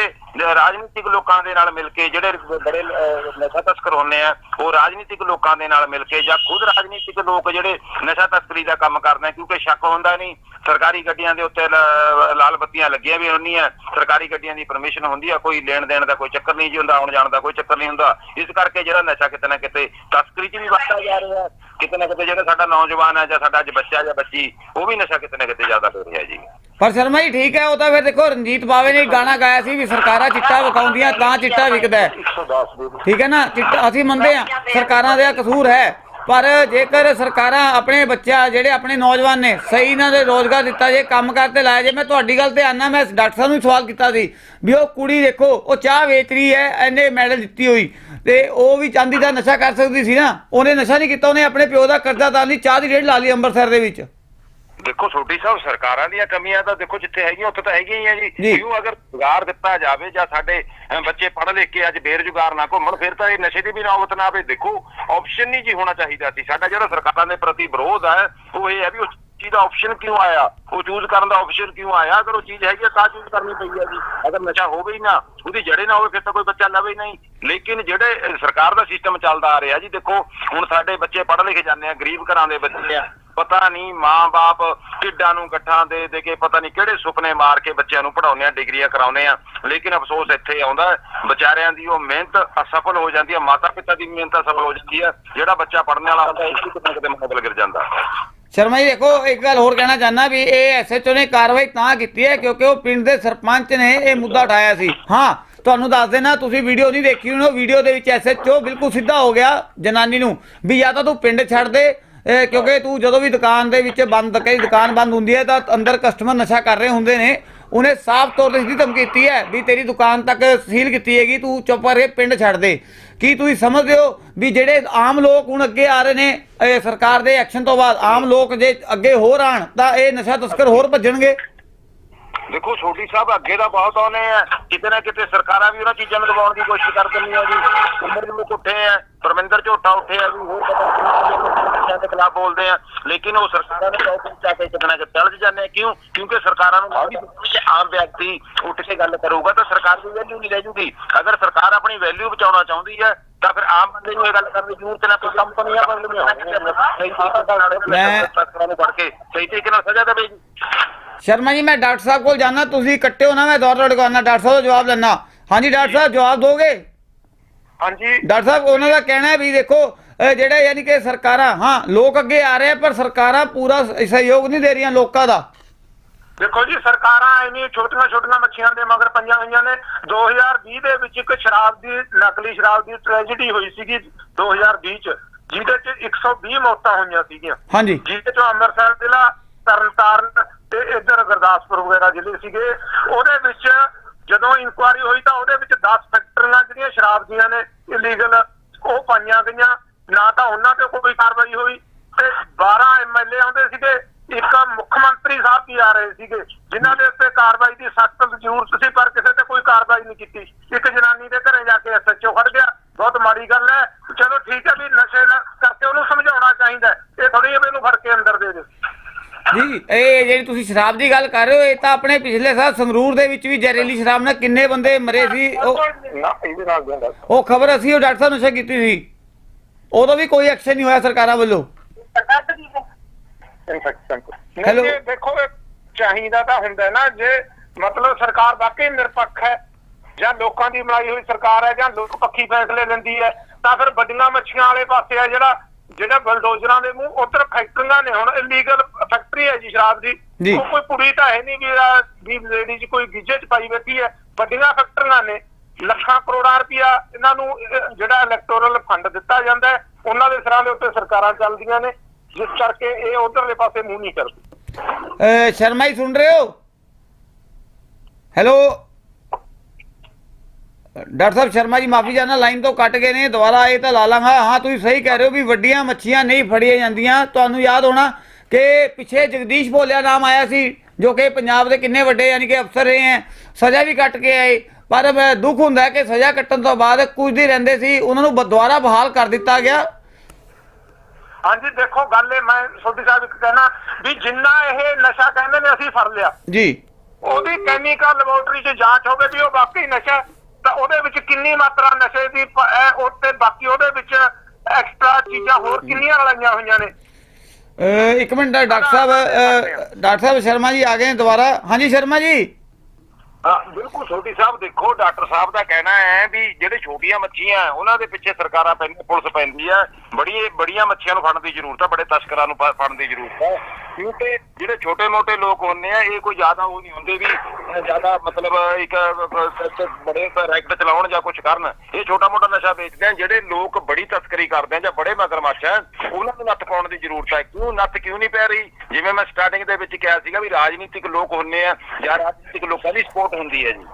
ਰਾਜਨੀਤਿਕ ਲੋਕਾਂ ਦੇ ਨਾਲ ਮਿਲ ਕੇ ਜਿਹੜੇ ਬੜੇ ਨਸ਼ਾ ਤਸਕਰ ਹੁੰਦੇ ਆ, ਉਹ ਰਾਜਨੀਤਿਕ ਲੋਕਾਂ ਦੇ ਨਾਲ ਮਿਲ ਕੇ ਜਾਂ ਖੁਦ ਰਾਜਨੀਤਿਕ ਲੋਕ ਜਿਹੜੇ ਨਸ਼ਾ ਤਸਕਰੀ ਦਾ ਕੰਮ ਕਰਦੇ ਕਿਉਂਕਿ ਸ਼ੱਕ ਹੁੰਦਾ ਨਹੀਂ, ਸਰਕਾਰੀ ਗੱਡੀਆਂ ਦੇ ਉੱਤੇ ਲਾਲ ਬੱਤੀਆਂ ਲੱਗੀਆਂ ਵੀ ਹੁੰਦੀਆਂ, ਸਰਕਾਰੀ ਗੱਡੀਆਂ ਦੀ ਪਰਮਿਸ਼ਨ ਹੁੰਦੀ ਆ, ਕੋਈ ਲੈਣ ਦੇਣ ਦਾ ਕੋਈ ਚੱਕਰ ਨਹੀਂ ਜੀ ਹੁੰਦਾ, ਆਉਣ ਜਾਣ ਦਾ ਕੋਈ ਚੱਕਰ ਨਹੀਂ ਹੁੰਦਾ, ਇਸ ਕਰਕੇ ਜਿਹੜਾ ਨਸ਼ਾ ਕਿਤੇ ਨਾ ਕਿਤੇ ਤਸਕਰੀ 'ਚ ਵੀ ਵੱਧਦਾ ਜਾ ਰਿਹਾ, ਕਿਤੇ ਨਾ ਕਿਤੇ ਜਿਹੜਾ ਸਾਡਾ ਨੌਜਵਾਨ ਹੈ ਜਾਂ ਸਾਡਾ ਅੱਜ ਬੱਚਾ ਜਾਂ ਬੱਚੀ, ਉਹ ਵੀ ਨਸ਼ਾ ਕਿਤੇ ਨਾ ਕਿਤੇ ਜ਼ਿਆਦਾ ਹੋ ਰਿਹਾ ਜੀ। ਪਰ ਸ਼ਰਮਾ ਜੀ, ਠੀਕ ਹੈ, ਉਹ ਤਾਂ ਫਿਰ ਦੇਖੋ, ਰਣਜੀਤ ਬਾਵੇ ਨੇ ਗਾਣਾ ਗਾਇਆ ਸੀ ਵੀ ਸਰਕਾਰਾਂ ਚਿੱਟਾ ਵਿਕਾਉਂਦੀਆਂ ਤਾਂ ਚਿੱਟਾ ਵਿਕਦਾ ਹੈ। 110 ਦੇ ਠੀਕ ਹੈ ਨਾ? ਚਿੱਟਾ, ਅਸੀਂ ਮੰਨਦੇ ਹਾਂ, ਸਰਕਾਰਾਂ ਦਾ ਕਸੂਰ ਹੈ, ਪਰ ਜੇਕਰ ਸਰਕਾਰਾਂ ਆਪਣੇ ਬੱਚਾ, ਜਿਹੜੇ ਆਪਣੇ ਨੌਜਵਾਨ ਨੇ, ਸਹੀ ਇਹਨਾਂ ਦੇ ਰੋਜ਼ਗਾਰ ਦਿੱਤਾ ਜੇ, ਕੰਮ ਕਰਤੇ ਲਾਇਆ ਜੇ, ਮੈਂ ਤੁਹਾਡੀ ਗੱਲ ਤੇ ਆਨਾ, ਮੈਂ ਡਾਕਟਰ ਸਾਹਿਬ ਨੂੰ ਸਵਾਲ ਕੀਤਾ ਸੀ ਵੀ ਉਹ ਕੁੜੀ ਦੇਖੋ, ਉਹ ਚਾਹ ਵੇਚ ਰਹੀ ਹੈ, ਇਹਨੇ ਮੈਡਲ ਦਿੱਤੀ ਹੋਈ ਤੇ ਉਹ ਵੀ ਚਾਂਦੀ ਦਾ ਨਸ਼ਾ ਕਰ ਸਕਦੀ ਸੀ ਨਾ, ਉਹਨੇ ਨਸ਼ਾ ਨਹੀਂ ਕੀਤਾ, ਉਹਨੇ ਆਪਣੇ ਪਿਓ ਦਾ ਕਰਜ਼ਾ ਤਾਂ ਲਈ ਚਾਹ ਦੀ ਰੇੜ ਲਾ ਲਈ ਅੰਮ੍ਰਿਤਸਰ ਦੇ ਵਿੱਚ। ਦੇਖੋ ਛੋਟੀ ਸਾਹਿਬ ਸਰਕਾਰਾਂ ਦੀਆਂ ਕਮੀਆਂ ਤਾਂ ਦੇਖੋ ਜਿੱਥੇ ਹੈਗੀਆਂ ਉੱਥੇ ਤਾਂ ਹੈਗੀਆਂ ਹੀ ਆ ਜੀ। ਕਿਉਂ ਅਗਰ ਰੁਜ਼ਗਾਰ ਦਿੱਤਾ ਜਾਵੇ ਜਾਂ ਸਾਡੇ ਬੱਚੇ ਪੜ੍ਹ ਲਿਖ ਕੇ ਅੱਜ ਬੇਰੁਜ਼ਗਾਰ ਨਾ ਘੁੰਮਣ ਫਿਰ ਤਾਂ ਇਹ ਨਸ਼ੇ ਦੀ ਵੀ ਨੌਬਤ ਨਾ ਆਵੇ। ਦੇਖੋ ਆਪਸ਼ਨ ਨਹੀਂ ਜੀ ਹੋਣਾ ਚਾਹੀਦਾ ਸੀ। ਸਾਡਾ ਜਿਹੜਾ ਸਰਕਾਰਾਂ ਦੇ ਪ੍ਰਤੀ ਵਿਰੋਧ ਹੈ ਉਹ ਇਹ ਹੈ ਵੀ ਉਸ ਚੀਜ਼ ਦਾ ਆਪਸ਼ਨ ਕਿਉਂ ਆਇਆ? ਉਹ ਚੂਜ਼ ਕਰਨ ਦਾ ਆਪਸ਼ਨ ਕਿਉਂ ਆਇਆ? ਅਗਰ ਉਹ ਚੀਜ਼ ਹੈਗੀ ਆ ਤਾਂ ਚੂਜ਼ ਕਰਨੀ ਪਈ ਹੈ ਜੀ। ਅਗਰ ਨਸ਼ਾ ਹੋਵੇ ਹੀ ਨਾ ਉਹਦੀ ਜੜੇ ਨਾ ਹੋਵੇ ਫਿਰ ਤਾਂ ਕੋਈ ਬੱਚਾ ਲਵੇ ਹੀ ਨਹੀਂ। ਲੇਕਿਨ ਜਿਹੜੇ ਸਰਕਾਰ ਦਾ ਸਿਸਟਮ ਚੱਲਦਾ ਆ ਰਿਹਾ ਜੀ ਦੇਖੋ ਹੁਣ ਸਾਡੇ ਬੱਚੇ ਪੜ੍ਹ ਲਿਖ ਜਾਂਦੇ ਆ ਗਰੀਬ ਘਰਾਂ ਦੇ ਬੱਚੇ ਆ। ਪਤਾ ਨਹੀਂ ਮਾਂ-ਬਾਪ ਢਿੱਡਾਂ ਨੂੰ ਗੱਠਾਂ ਦੇ ਦੇ ਕੇ ਪਤਾ ਨਹੀਂ ਕਿਹੜੇ ਸੁਪਨੇ ਮਾਰ ਕੇ ਬੱਚਿਆਂ ਨੂੰ ਪੜਾਉਂਦੇ ਆ, ਡਿਗਰੀਆਂ ਕਰਾਉਂਦੇ ਆ। ਲੇਕਿਨ ਅਫਸੋਸ ਇੱਥੇ ਆਉਂਦਾ ਵਿਚਾਰਿਆਂ ਦੀ ਉਹ ਮਿਹਨਤ ਅਸਫਲ ਹੋ ਜਾਂਦੀ ਹੈ ਮਾਤਾ ਪਿਤਾ ਦੀ ਮਿਹਨਤ ਅਸਫਲ ਹੋ ਜਾਂਦੀ ਹੈ, ਜਿਹੜਾ ਬੱਚਾ ਪੜ੍ਹਨ ਵਾਲਾ ਹੁੰਦਾ ਉਹ ਕਿਤੇ ਕਿਤੇ ਮੁਕਾਬਲ ਗਿਰ ਜਾਂਦਾ। ਸ਼ਰਮਾ ਜੀ, ਦੇਖੋ, ਇੱਕ ਗੱਲ ਹੋਰ ਕਹਿਣਾ ਚਾਹੁੰਦਾ ਵੀ ਇਹ ਐਸਐਚਓ ਨੇ ਕਾਰਵਾਈ ਤਾਂ ਕੀਤੀ ਹੈ ਕਿਉਂਕਿ ਉਹ ਪਿੰਡ ਦੇ ਸਰਪੰਚ ਨੇ ਇਹ ਮੁੱਦਾ ਉਠਾਇਆ ਸੀ। ਹਾਂ, ਤੁਹਾਨੂੰ ਦੱਸ ਦੇਣਾ ਤੁਸੀਂ ਵੀਡੀਓ ਨਹੀਂ ਦੇਖੀ ਹੋਣੀ ਵੀਡੀਓ ਦੇ ਵਿੱਚ ਐਸਐਚਓ ਬਿਲਕੁਲ ਸਿੱਧਾ ਹੋ ਗਿਆ ਜਨਾਨੀ ਨੂੰ ਵੀ ਜਾਂ ਤਾਂ ਤੂੰ ਪਿੰਡ ਛੱਡ ਦੇ ਇਹ ਕਿਉਂਕਿ ਤੂੰ ਜਦੋਂ ਵੀ ਦੁਕਾਨ ਦੇ ਵਿੱਚ ਬੰਦ, ਕਈ ਦੁਕਾਨ ਬੰਦ ਹੁੰਦੀ ਹੈ ਤਾਂ ਅੰਦਰ ਕਸਟਮਰ ਨਸ਼ਾ ਕਰ ਰਹੇ ਹੁੰਦੇ ਨੇ। ਉਹਨੇ ਸਾਫ਼ ਤੌਰ ਤੇ ਸਿੱਧੀ ਧਮਕੀ ਦਿੱਤੀ ਹੈ ਵੀ ਤੇਰੀ ਦੁਕਾਨ ਤੱਕ ਸੀਲ ਕੀਤੀ ਹੈਗੀ, ਤੂੰ ਚੁੱਪ ਕਰਕੇ ਪਿੰਡ ਛੱਡ ਦੇ। ਕੀ ਤੁਸੀਂ ਸਮਝਦੇ ਹੋ ਵੀ ਜਿਹੜੇ ਆਮ ਲੋਕ ਹੁਣ ਅੱਗੇ ਆ ਰਹੇ ਨੇ ਸਰਕਾਰ ਦੇ ਐਕਸ਼ਨ ਤੋਂ ਬਾਅਦ ਆਮ ਲੋਕ ਜੇ ਅੱਗੇ ਹੋਰ ਆਣ, ਤਾਂ ਇਹ ਨਸ਼ਾ ਤਸਕਰ ਹੋਰ ਭੱਜਣਗੇ? ਦੇਖੋ, ਛੋਟੀ ਸਾਹਿਬ, ਅੱਗੇ ਦਾ ਬਹੁਤ ਆਉਨੇ ਆ। ਕਿਤੇ ਨਾ ਕਿਤੇ ਸਰਕਾਰਾਂ ਵੀ ਉਹਨਾਂ ਚੀਜ਼ਾਂ ਨੂੰ ਦਬਾਉਣ ਦੀ ਕੋਸ਼ਿਸ਼ ਕਰ ਦਿੰਦੀਆਂ ਜੀ। ਉਮਰ ਨੂੰ ਉੱਠੇ ਆ। ਪਰਮਿੰਦਰ ਝੋਟਾ ਉੱਠੇ ਆ ਵੀ ਹੋਰ ਪਤਾ ਦੇ ਖਿਲਾਫ ਬੋਲਦੇ ਆ। ਲੇਕਿਨ ਉਹ ਸਰਕਾਰਾਂ ਨੇ ਬਹੁਤ ਉੱਚਾ ਕੇ ਕਿਤਨਾ ਕਿ ਟਲ ਜਾਂਦੇ ਆ। ਕਿਉਂ? ਕਿਉਂਕਿ ਸਰਕਾਰਾਂ ਨੂੰ ਵੀ ਜੇ ਆਮ ਵਿਅਕਤੀ ਉੱਠ ਕੇ ਗੱਲ ਕਰੂਗਾ ਤਾਂ ਸਰਕਾਰ ਦੀ ਵੈਲਿਊ ਨਹੀਂ ਰਹਿ ਜੂਗੀ। ਅਗਰ ਸਰਕਾਰ ਆਪਣੀ ਵੈਲਿਊ ਬਚਾਉਣਾ ਚਾਹੁੰਦੀ ਹੈ ਤਾਂ ਫਿਰ ਆਮ ਬੰਦੇ ਨੂੰ ਇਹ ਗੱਲ ਕਰਨ ਦੀ ਜ਼ਰੂਰਤ ਨਾ ਕੋਈ ਕੰਪਨੀਆਂ ਸਹੀ ਤਰੀਕੇ ਨਾਲ ਮੈਂ- ਸਰਕਾਰਾਂ ਨੂੰ ਫੜ ਕੇ ਸਹੀ ਤਰੀਕੇ ਨਾਲ ਸਜ਼ਾ ਦੇਵੇ ਜੀ ਸ਼ਰਮਾ ਜੀ ਮੈਂ ਡਾਕਟਰ ਸਾਹਿਬ ਕੋਲ ਜਾਣਾ ਤੁਸੀਂ ਕੱਟਿਓ ਨਾ ਮੈਂ ਦੌਰ ਕੋਲ ਆਉਣਾ ਡਾਕਟਰ ਸਾਹਿਬ ਦਾ ਜਵਾਬ ਲੈਣਾ ਹਾਂਜੀ ਡਾਕਟਰ ਸਾਹਿਬ ਜਵਾਬ ਦੋਗੇ? ਹਾਂਜੀ। ਡਾਕਟਰ ਸਾਹਿਬ ਉਹਨਾਂ ਦਾ ਕਹਿਣਾ ਹੈ ਵੀ ਦੇਖੋ ਜਿਹੜੇ ਯਾਨੀ ਕਿ ਸਰਕਾਰਾਂ ਹਾਂ ਲੋਕ ਅੱਗੇ ਆ ਰਹੇ ਪਰ ਸਰਕਾਰਾਂ ਪੂਰਾ ਸਹਿਯੋਗ ਨਹੀਂ ਦੇ ਰਹੀਆਂ ਲੋਕਾਂ ਦਾ। ਦੇਖੋ ਜੀ ਸਰਕਾਰਾਂ ਐਵੇਂ ਛੋਟੀਆਂ ਛੋਟੀਆਂ ਮੱਛੀਆਂ ਦੇ ਮਗਰ ਪਈਆਂ ਹੋਈਆਂ ਨੇ। 2020 ਦੇ ਵਿੱਚ ਇੱਕ ਸ਼ਰਾਬ ਦੀ ਨਕਲੀ ਸ਼ਰਾਬ ਦੀ ਟ੍ਰੈਜੇਡੀ ਹੋਈ ਸੀਗੀ 2020 ਚ ਜਿਹਦੇ ਚ 120 ਮੌਤਾਂ ਹੋਈਆਂ ਸੀਗੀਆਂ। ਹਾਂਜੀ। ਜਿਹਦੇ ਚੋਂ ਅੰਮ੍ਰਿਤਸਰ ਜ਼ਿਲ੍ਹਾ ਤਰਨਤਾਰਨ ਤੇ ਇੱਧਰ ਗੁਰਦਾਸਪੁਰ ਵਗੈਰਾ ਜ਼ਿਲ੍ਹੇ ਸੀਗੇ। ਉਹਦੇ ਵਿੱਚ ਜਦੋਂ ਇਨਕੁਆਰੀ ਹੋਈ ਤਾਂ ਉਹਦੇ ਵਿੱਚ 10 ਫੈਕਟਰੀਆਂ ਜਿਹੜੀਆਂ ਸ਼ਰਾਬ ਦੀਆਂ ਨੇ ਇਲੀਗਲ ਉਹ ਪਾਈਆਂ ਗਈਆਂ। ਨਾ ਤਾਂ ਉਹਨਾਂ ਤੇ ਕੋਈ ਕਾਰਵਾਈ ਹੋਈ ਤੇ 12 ਐਮਐਲਏ ਆਉਂਦੇ ਸੀਗੇ। ਇੱਕ ਮੁੱਖ ਮੰਤਰੀ ਸਾਹਿਬ ਵੀ ਆ ਰਹੇ ਸੀਗੇ, ਜਿਨ੍ਹਾਂ ਦੇ ਉੱਤੇ ਕਾਰਵਾਈ ਦੀ ਸਖਤ ਜ਼ਰੂਰਤ ਸੀ, ਪਰ ਕਿਸੇ ਤੇ ਕੋਈ ਕਾਰਵਾਈ ਨਹੀਂ ਕੀਤੀ। ਇੱਕ ਜਨਾਨੀ ਦੇ ਘਰੇ ਜਾ ਕੇ ਐਸਐਚਓ ਫੜ ਗਿਆ। ਬਹੁਤ ਮਾੜੀ ਗੱਲ ਹੈ। ਚਲੋ ਠੀਕ ਹੈ ਵੀ ਨਸ਼ੇ ਨਾ ਕਰਕੇ ਉਹਨੂੰ ਸਮਝਾਉਣਾ ਚਾਹੀਦਾ ਇਹ ਥੋੜੀ ਜਿਹੀ ਇਹਨੂੰ ਫੜ ਕੇ ਅੰਦਰ ਦੇ ਦੇ ਜੀ ਇਹ ਜਿਹੜੀ ਤੁਸੀਂ ਸ਼ਰਾਬ ਦੀ ਗੱਲ ਕਰ ਰਹੇ ਹੋ ਇਹ ਤਾਂ ਆਪਣੇ ਪਿਛਲੇ ਸਾਲ ਸੰਗਰੂਰ ਦੇ ਵਿੱਚ ਵੀ ਜ਼ਹਿਰੀਲੀ ਸ਼ਰਾਬ ਨਾਲ ਕਿੰਨੇ ਬੰਦੇ ਮਰੇ ਸੀ? ਉਹ ਨਾ ਇਹਦੇ ਨਾਲ ਉਹ ਖਬਰ ਅਸੀਂ ਉਹ ਡਾਕਟਰ ਸਾਹਿਬ ਨਸ਼ਾ ਕੀਤੀ ਸੀ। ਉਦੋਂ ਵੀ ਕੋਈ ਐਕਸ਼ਨ ਨਹੀਂ ਹੋਇਆ ਸਰਕਾਰਾਂ ਵੱਲੋਂ। ਇਨਫੈਕਸ਼ਨ? ਨਹੀਂ ਦੇਖੋ ਚਾਹੀਦਾ ਤਾਂ ਹੁੰਦਾ ਨਾ ਜੇ ਮਤਲਬ ਸਰਕਾਰ ਵਾਕਈ ਨਿਰਪੱਖ ਹੈ ਜਾਂ ਲੋਕਾਂ ਦੀ ਬਣਾਈ ਹੋਈ ਸਰਕਾਰ ਹੈ ਜਾਂ ਲੋਕ ਪੱਖੀ ਫੈਸਲੇ ਲੈਂਦੀ ਹੈ ਤਾਂ ਫਿਰ ਵੱਡੀਆਂ ਮੱਛੀਆਂ ਵਾਲੇ ਪਾਸੇ ਆ ਜਿਹੜਾ ਜਿਹੜਾ ਬਲਡੋਜ਼ਰਾਂ ਦੇ ਮੂੰਹ ਉਧਰ ਫੈਕਟਰੀਆਂ ਨੇ ਹੁਣ ਇਲੀਗਲ ਫੈਕਟਰੀ ਹੈ ਜੀ ਸ਼ਰਾਬ ਦੀ। ਜੀ। ਉਹ ਕੋਈ ਪੁੜੀ ਤਾਂ ਹੈ ਨਹੀਂ ਵੀ ਵੀ ਲੇਡੀ ਚ ਕੋਈ ਗਿੱਜੇ ਚ ਪਾਈ ਬੈਠੀ ਹੈ। ਵੱਡੀਆਂ ਫੈਕਟਰੀਆਂ ਨੇ। ਲੱਖਾਂ ਕਰੋੜਾਂ ਰੁਪਇਆ ਇਹਨਾਂ ਨੂੰ ਜਿਹੜਾ ਇਲੈਕਟੋਰਲ ਫੰਡ ਦਿੱਤਾ ਜਾਂਦਾ ਹੈ ਉਹਨਾਂ ਦੇ ਸਿਰਾਂ ਦੇ ਉੱਤੇ ਸਰਕਾਰਾਂ ਚੱਲਦੀਆਂ ਨੇ। ਜਿਸ ਕਰਕੇ ਇਹ ਉਧਰਲੇ ਪਾਸੇ ਮੂੰਹ ਨਹੀਂ ਕਰਦੀ। ਸ਼ਰਮਾ ਜੀ ਸੁਣ ਰਹੇ ਹੋ? ਹੈਲੋ ਡਾਕਟਰ ਸਾਹਿਬ ਸ਼ਰਮਾ ਜੀ ਮਾਫੀ ਚਾਹਨਾ ਲਾਈਨ ਤੋਂ ਕੱਟ ਗਏ ਨੇ ਦੁਬਾਰਾ ਇਹ ਤਾਂ ਲਾ ਲਾਂਗਾ। ਹਾਂ ਤੁਸੀਂ ਸਹੀ ਕਹਿ ਰਹੇ ਹੋ ਵੀ ਵੱਡੀਆਂ ਮੱਛੀਆਂ ਨਹੀਂ ਫੜੀਆਂ ਜਾਂਦੀਆਂ। ਤੁਹਾਨੂੰ ਯਾਦ ਹੋਣਾ ਕਿ ਪਿੱਛੇ ਜਗਦੀਸ਼ ਭੋਲਿਆ ਨਾਮ ਆਇਆ ਸੀ ਜੋ ਕਿ ਪੰਜਾਬ ਦੇ ਕਿੰਨੇ ਵੱਡੇ ਯਾਨੀ ਕਿ ਅਫਸਰ ਰਹੇ ਹੈ ਸਜ਼ਾ ਵੀ ਕੱਟ ਕੇ ਆਏ। ਪਰ ਦੁੱਖ ਹੁੰਦਾ ਕਿ ਸਜ਼ਾ ਕੱਟਣ ਤੋਂ ਬਾਅਦ ਕੁਝ ਦਿਨ ਰਹਿੰਦੇ ਸੀ ਉਹਨਾਂ ਨੂੰ ਦੁਬਾਰਾ ਬਹਾਲ ਕਰ ਦਿੱਤਾ ਗਿਆ। ਹਾਂਜੀ ਦੇਖੋ ਗੱਲ ਇਹ ਮੈਂ ਸੋਢੀ ਸਾਹਿਬ ਇੱਕ ਕਹਿਣਾ ਵੀ ਜਿੰਨਾ ਇਹ ਨਸ਼ਾ ਕਹਿੰਦੇ ਨੇ ਅਸੀਂ ਫੜ ਲਿਆ। ਜੀ। ਉਹਦੀ ਕੈਮੀਕਲ ਲੈਬੋਰਟਰੀ 'ਚ ਜਾਂਚ ਹੋਵੇ ਵੀ ਉਹ ਵਾਕਈ ਨਸ਼ਾ ਤਾਂ ਉਹਦੇ ਵਿੱਚ ਕਿੰਨੀ ਮਾਤਰਾ ਨਸ਼ੇ ਦੀ ਉੱਤੇ ਬਾਕੀ ਉਹਦੇ ਵਿੱਚ ਐਕਸਟਰਾ ਚੀਜ਼ਾਂ ਹੋਰ ਕਿੰਨੀਆਂ ਰਲਾਈਆਂ ਹੋਈਆਂ ਨੇ। ਇੱਕ ਮਿੰਟ ਡਾਕਟਰ ਸਾਹਿਬ ਡਾਕਟਰ ਸਾਹਿਬ ਸ਼ਰਮਾ ਜੀ ਆ ਗਏ ਦੁਬਾਰਾ। ਹਾਂਜੀ ਸ਼ਰਮਾ ਜੀ। ਹਾਂ ਬਿਲਕੁਲ ਛੋਟੀ ਸਾਹਿਬ ਦੇਖੋ ਡਾਕਟਰ ਸਾਹਿਬ ਦਾ ਕਹਿਣਾ ਹੈ ਵੀ ਜਿਹੜੇ ਛੋਟੀਆਂ ਮੱਛੀਆਂ ਉਹਨਾਂ ਦੇ ਪਿੱਛੇ ਸਰਕਾਰਾਂ ਪੈਂਦੀ ਪੁਲਿਸ ਪੈਂਦੀ ਹੈ। ਬੜੀ ਬੜੀਆਂ ਮੱਛੀਆਂ ਨੂੰ ਫੜਨ ਦੀ ਜ਼ਰੂਰਤ ਹੈ ਬੜੇ ਤਸਕਰਾਂ ਨੂੰ ਫੜਨ ਦੀ ਜ਼ਰੂਰਤ ਹੈ। ਕਿਉਂਕਿ ਜਿਹੜੇ ਛੋਟੇ-ਮੋਟੇ ਲੋਕ ਹੁੰਦੇ ਆ, ਇਹ ਕੋਈ ਜ਼ਿਆਦਾ ਉਹ ਨਹੀਂ ਹੁੰਦੇ ਵੀ ਜ਼ਿਆਦਾ ਮਤਲਬ ਇੱਕ ਬੜੇ ਰੈਕਟ ਚਲਾਉਣ ਜਾਂ ਕੁਝ ਕਰਨ। ਇਹ ਛੋਟਾ-ਮੋਟਾ ਨਸ਼ਾ ਵੇਚਦੇ ਆ, ਜਿਹੜੇ ਲੋਕ ਬੜੀ ਤਸਕਰੀ ਕਰਦੇ ਆ ਜਾਂ ਬੜੇ ਮਗਰਮੱਛ ਆ, ਉਹਨਾਂ ਨੂੰ ਨੱਥ ਪਾਉਣ ਦੀ ਜ਼ਰੂਰਤ ਹੈ ਕਿਉਂ ਨੱਥ ਕਿਉਂ ਨਹੀਂ ਪੈ ਰਹੀ? ਜਿਵੇਂ ਮੈਂ ਸਟਾਰਟਿੰਗ ਦੇ ਵਿੱਚ ਕਿਹਾ ਸੀਗਾ ਵੀ ਰਾਜਨੀਤਿਕ ਲੋਕ ਹੁੰਦੇ ਆ ਜਾਂ ਰਾਜਨੀਤਿਕ ਲੋਕਾਂ ਦੀ ਸਪੋਰਟ ਹੁੰਦੀ ਹੈ ਜੀ।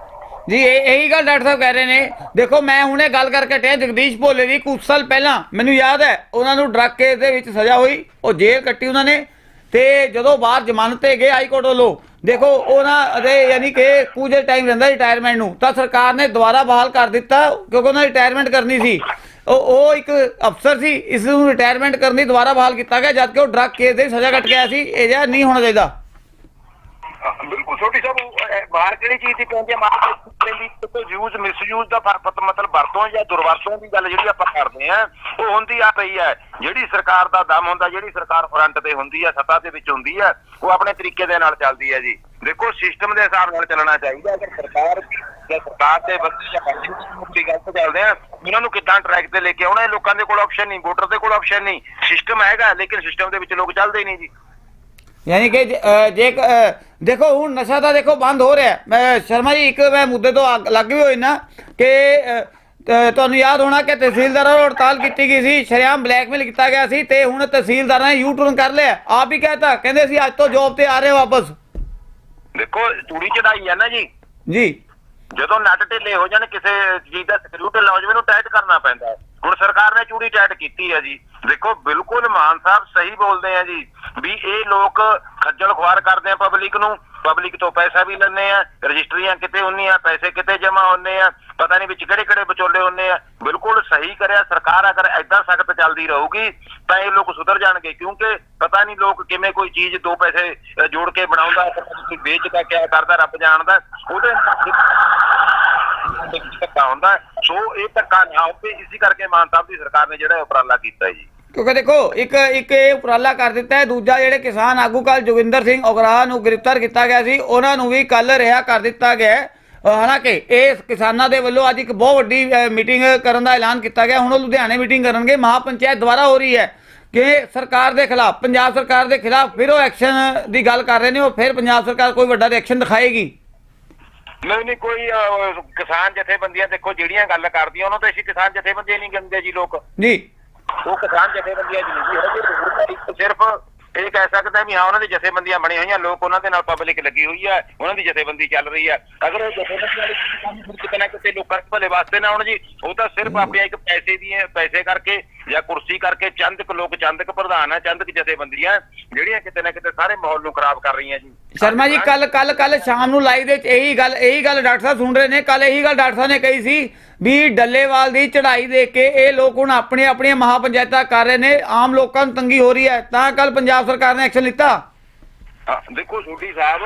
ਜੀ, ਇਹ, ਇਹੀ ਗੱਲ ਡਾਕਟਰ ਸਾਹਿਬ ਕਹਿ ਰਹੇ ਨੇ। ਦੇਖੋ, ਮੈਂ ਹੁਣੇ ਗੱਲ ਕਰਕੇ ਹਟਿਆ, ਜਗਦੀਸ਼ ਭੋਲੇ ਦੀ ਕੁਝ ਸਾਲ ਪਹਿਲਾਂ, ਮੈਨੂੰ ਯਾਦ ਹੈ, ਉਹਨਾਂ ਨੂੰ ਡਰੱਗ ਕੇਸ ਦੇ ਵਿੱਚ ਸਜ਼ਾ ਹੋਈ, ਉਹ ਜੇਲ੍ਹ ਕੱਟੀ ਉਹਨਾਂ ਨੇ। ਤੇ ਜਦੋਂ ਬਾਹਰ ਜ਼ਮਾਨਤ ਤੇ ਗਏ ਹਾਈ ਕੋਰਟ ਵੱਲੋਂ, ਦੇਖੋ ਉਹਨਾਂ ਦੇ ਯਾਨੀ ਕਿ ਕੁਝ ਟਾਈਮ ਰਹਿੰਦਾ ਰਿਟਾਇਰਮੈਂਟ ਨੂੰ, ਤਾਂ ਸਰਕਾਰ ਨੇ ਦੁਬਾਰਾ ਬਹਾਲ ਕਰ ਦਿੱਤਾ ਕਿਉਂਕਿ ਉਹਨਾਂ ਰਿਟਾਇਰਮੈਂਟ ਕਰਨੀ ਸੀ। ਉਹ ਉਹ ਇੱਕ ਅਫਸਰ ਸੀ, ਇਸ ਨੂੰ ਰਿਟਾਇਰਮੈਂਟ ਕਰਨੀ ਦੁਬਾਰਾ ਬਹਾਲ ਕੀਤਾ ਗਿਆ ਜਦ ਕਿ ਉਹ ਡਰੱਗ ਕੇਸ ਦੇ ਸਜ਼ਾ ਕੱਟ ਗਿਆ ਸੀ, ਇਹ ਜਿਹਾ ਨਹੀਂ ਹੋਣਾ ਚਾਹੀਦਾ। ਬਿਲਕੁਲ ਛੋਟੀ ਸਾਹਿਬ ਬਾਹਰ ਕਿਹੜੀ ਚੀਜ਼ ਦੀ ਪੈਂਦੀ ਹੈ? ਮਾਰਕੀਟ ਪੈਂਦੀ ਕੋਈ ਯੂਜ਼ ਮਿਸਯੂਜ਼ ਦਾ ਫ਼ਰਕ ਮਤਲਬ ਵਰਤੋਂ ਜਾਂ ਦੁਰਵਰਤੋਂ ਦੀ ਗੱਲ ਜਿਹੜੀ ਆਪਾਂ ਕਰਦੇ ਆ ਉਹ ਹੁੰਦੀ ਆ ਪਈ ਹੈ। ਜਿਹੜੀ ਸਰਕਾਰ ਦਾ ਦਮ ਹੁੰਦਾ, ਜਿਹੜੀ ਸਰਕਾਰ ਫਰੰਟ ਤੇ ਹੁੰਦੀ ਹੈ ਸੱਤਾ ਦੇ ਵਿੱਚ ਹੁੰਦੀ ਹੈ ਉਹ ਆਪਣੇ ਤਰੀਕੇ ਦੇ ਨਾਲ ਚੱਲਦੀ ਹੈ ਜੀ। ਦੇਖੋ ਸਿਸਟਮ ਦੇ ਹਿਸਾਬ ਨਾਲ ਚੱਲਣਾ ਚਾਹੀਦਾ ਅਗਰ ਸਰਕਾਰ ਜਾਂ ਸਰਕਾਰ ਦੇ ਬੰਦੇ ਜਾਂ ਬੰਦੇ ਗਲਤ ਚੱਲਦੇ ਆ, ਉਹਨਾਂ ਨੂੰ ਕਿੱਦਾਂ ਟਰੈਕ ਤੇ ਲੈ ਕੇ ਆਉਣਾ? ਇਹ ਲੋਕਾਂ ਦੇ ਕੋਲ ਆਪਸ਼ਨ ਨਹੀਂ ਵੋਟਰ ਦੇ ਕੋਲ ਆਪਸ਼ਨ ਨਹੀਂ। ਸਿਸਟਮ ਹੈਗਾ, ਲੇਕਿਨ ਸਿਸਟਮ ਦੇ ਵਿੱਚ ਲੋਕ ਚੱਲਦੇ ਹੀ ਨਹੀਂ ਜੀ। ਯਾਨੀ ਕਿ, ਜੇ- ਦੇਖੋ ਹੁਣ ਨਸ਼ਾ ਤਾਂ ਦੇਖੋ ਬੰਦ ਹੋ ਰਿਹਾ। ਮੈਂ ਸ਼ਰਮਾ ਜੀ ਇੱਕ ਮੈਂ ਮੁੱਦੇ ਤੋਂ ਲੱਗ ਵੀ ਹੋਈ ਨਾ ਕਿ ਤੁਹਾਨੂੰ ਯਾਦ ਹੋਣਾ ਕਿ ਤਹਿਸੀਲਦਾਰਾਂ ਨੂੰ ਹੜਤਾਲ ਕੀਤੀ ਗਈ ਸੀ ਸ਼ਰੇਆਮ ਬਲੈਕਮੇਲ ਕੀਤਾ ਗਿਆ ਸੀ ਤੇ ਹੁਣ ਤਹਿਸੀਲਦਾਰਾਂ ਨੇ ਯੂ ਟਰਨ ਕਰ ਲਿਆ। ਆਪ ਹੀ ਕਹਿਤਾ ਕਹਿੰਦੇ ਸੀ ਅੱਜ ਤੋਂ ਜੌਬ ਤੇ ਆ ਰਹੇ ਵਾਪਸ। ਦੇਖੋ ਚੂੜੀ ਚੜਾਈ ਹੈ ਨਾ ਜੀ। ਜੀ। ਜਦੋਂ ਨੱਟ ਢਿੱਲੇ ਹੋ ਜਾਣ ਕਿਸੇ ਚੀਜ਼ ਦਾ ਸਕਰੂ ਢਿੱਲਾ ਹੋ ਜਾਵੇ ਉਹਨੂੰ ਟਾਈਟ ਕਰਨਾ ਪੈਂਦਾ। ਹੁਣ ਸਰਕਾਰ ਨੇ ਚੂੜੀ ਟਾਈਟ ਕੀਤੀ ਹੈ ਜੀ। ਦੇਖੋ, ਬਿਲਕੁਲ ਮਾਨ ਸਾਹਿਬ ਸਹੀ ਬੋਲਦੇ ਆ ਜੀ। ਵੀ ਇਹ ਲੋਕ ਖੱਜਲ ਖੁਆਰ ਕਰਦੇ ਆ ਪਬਲਿਕ ਨੂੰ। ਪਬਲਿਕ ਤੋਂ ਪੈਸਾ ਵੀ ਲੈਂਦੇ ਆ, ਰਜਿਸਟਰੀਆਂ ਕਿਤੇ ਹੁੰਦੀਆਂ, ਪੈਸੇ ਕਿਤੇ ਜਮ੍ਹਾਂ ਹੁੰਦੇ ਆ, ਪਤਾ ਨਹੀਂ ਵਿੱਚ ਕਿਹੜੇ ਕਿਹੜੇ ਵਿਚੋਲੇ ਹੁੰਦੇ ਆ। ਬਿਲਕੁਲ ਸਹੀ ਕਰਿਆ ਸਰਕਾਰ, ਅਗਰ ਐਦਾਂ ਸਖਤ ਚੱਲਦੀ ਰਹੂਗੀ, ਤਾਂ ਇਹ ਲੋਕ ਸੁਧਰ ਜਾਣਗੇ। ਕਿਉਂਕਿ ਪਤਾ ਨਹੀਂ ਲੋਕ ਕਿਵੇਂ ਕੋਈ ਚੀਜ਼ ਦੋ ਪੈਸੇ ਜੋੜ ਕੇ ਬਣਾਉਂਦਾ ਪਤਾ ਕੋਈ ਵੇਚਦਾ ਕਿਆ ਕਰਦਾ, ਰੱਬ ਜਾਣਦਾ। ਉਹਦੇ ਧੱਕਾ ਹੁੰਦਾ। ਸੋ ਇਹ ਧੱਕਾ ਨਾ ਹੋਵੇ, ਇਸੇ ਕਰਕੇ ਮਾਨ ਸਾਹਿਬ ਦੀ ਸਰਕਾਰ ਨੇ ਜਿਹੜਾ ਉਪਰਾਲਾ ਕੀਤਾ ਜੀ। ਕਿਉਂਕਿ ਦੇਖੋ ਇੱਕ ਇੱਕ ਇਹ ਉਪਰਾਲਾ ਕਰ ਦਿੱਤਾ ਹੈ ਦੂਜਾ ਜਿਹੜੇ ਕਿਸਾਨ ਆਗੂ ਕੱਲ ਜੋਗਿੰਦਰ ਸਿੰਘ ਉਗਰਾਹ ਨੂੰ ਗ੍ਰਿਫਤਾਰ ਕੀਤਾ ਗਿਆ ਸੀ ਉਹਨਾਂ ਨੂੰ ਵੀ ਕੱਲ ਰਿਹਾ ਕਰ ਦਿੱਤਾ ਗਿਆ ਹੈ। ਹਾਲਾਂਕਿ ਇਹ ਕਿਸਾਨਾਂ ਦੇ ਵੱਲੋਂ ਅੱਜ ਇੱਕ ਬਹੁਤ ਵੱਡੀ ਮੀਟਿੰਗ ਕਰਨ ਦਾ ਐਲਾਨ ਕੀਤਾ ਗਿਆ ਹੁਣ ਉਹ ਲੁਧਿਆਣੇ ਮੀਟਿੰਗ ਕਰਨਗੇ ਮਹਾਪੰਚਾਇਤ ਦੁਆਰਾ ਹੋ ਰਹੀ ਹੈ ਕਿ ਸਰਕਾਰ ਦੇ ਖਿਲਾਫ ਪੰਜਾਬ ਸਰਕਾਰ ਦੇ ਖਿਲਾਫ ਫਿਰ ਉਹ ਐਕਸ਼ਨ ਦੀ ਗੱਲ ਕਰ ਰਹੇ ਨੇ ਉਹ ਫਿਰ ਪੰਜਾਬ ਸਰਕਾਰ ਕੋਈ ਵੱਡਾ ਐਕਸ਼ਨ ਦਿਖਾਏਗੀ? ਨਹੀਂ ਨਹੀਂ ਕੋਈ ਕਿਸਾਨ ਜਥੇਬੰਦੀਆਂ ਦੇਖੋ ਜਿਹੜੀਆਂ ਗੱਲ ਕਰਦੀਆਂ ਉਹਨਾਂ ਤੋਂ ਅਸੀਂ ਕਿਸਾਨ ਜਥੇਬੰਦੀਆਂ ਨਹੀਂ ਗੰਦੇ ਜੀ ਲੋਕ। ਜੀ। ਉਹ ਕਿਸਾਨ ਜਥੇਬੰਦੀਆਂ ਜੀ ਨਹੀਂ ਹੈਗੇ ਸਿਰਫ ਇਹ ਕਹਿ ਸਕਦਾ ਵੀ ਹਾਂ ਉਹਨਾਂ ਦੀ ਜਥੇਬੰਦੀਆਂ ਬਣੀਆਂ ਹੋਈਆਂ ਲੋਕ ਉਹਨਾਂ ਦੇ ਨਾਲ ਪਬਲਿਕ ਲੱਗੀ ਹੋਈ ਹੈ ਉਹਨਾਂ ਦੀ ਜਥੇਬੰਦੀ ਚੱਲ ਰਹੀ ਹੈ ਅਗਰ ਉਹ ਜਥੇਬੰਦੀ ਵਾਲੇ ਕੰਮ ਫਿਰ ਕਿਤੇ ਨਾ ਕਿਤੇ ਲੋਕਾਂ ਦੇ ਭਲੇ ਵਾਸਤੇ ਨਾ ਹੋਣ ਜੀ ਉਹ ਤਾਂ ਸਿਰਫ ਆਪਣੀਆਂ ਇੱਕ ਪੈਸੇ ਦੀਆਂ ਪੈਸੇ ਕਰਕੇ ਜਾਂ ਕੁਰਸੀ ਕਰਕੇ ਚੰਦ ਕੁ ਲੋਕ ਚੰਦ ਕੁ ਪ੍ਰਧਾਨ ਹੈ ਚੰਦ ਕੁ ਜਥੇਬੰਦੀਆਂ ਜਿਹੜੀਆਂ ਕਿਤੇ ਨਾ ਕਿਤੇ ਸਾਰੇ ਮਾਹੌਲ ਨੂੰ ਖਰਾਬ ਕਰ ਰਹੀਆਂ ਜੀ। ਸ਼ਰਮਾ ਜੀ ਕੱਲ ਕੱਲ ਕੱਲ ਸ਼ਾਮ ਨੂੰ ਲਾਈਵ ਦੇ ਵਿੱਚ ਇਹੀ ਗੱਲ ਇਹੀ ਗੱਲ ਡਾਕਟਰ ਸਾਹਿਬ ਸੁਣ ਰਹੇ ਨੇ ਕੱਲ ਇਹੀ ਗੱਲ ਡਾਕਟਰ ਸਾਹਿਬ ਨੇ ਕਹੀ ਸੀ ਵੀ ਡੱਲੇਵਾਲ ਦੀ ਚੜ੍ਹਾਈ ਦੇਖ ਕੇ ਇਹ ਲੋਕ ਹੁਣ ਆਪਣੀ ਆਪਣੀਆਂ ਮਹਾਪੰਚਾਇਤਾਂ ਕਰ ਰਹੇ ਨੇ ਆਮ ਲੋਕਾਂ ਨੂੰ ਤੰਗੀ ਹੋ ਰਹੀ ਹੈ। ਤਾਂ ਕੱਲ ਪੰਜਾਬ ਸਰਕਾਰ ਨੇ ਐਕਸ਼ਨ ਲਿੱਤਾ। ਦੇਖੋ ਸੋਢੀ ਸਾਹਿਬ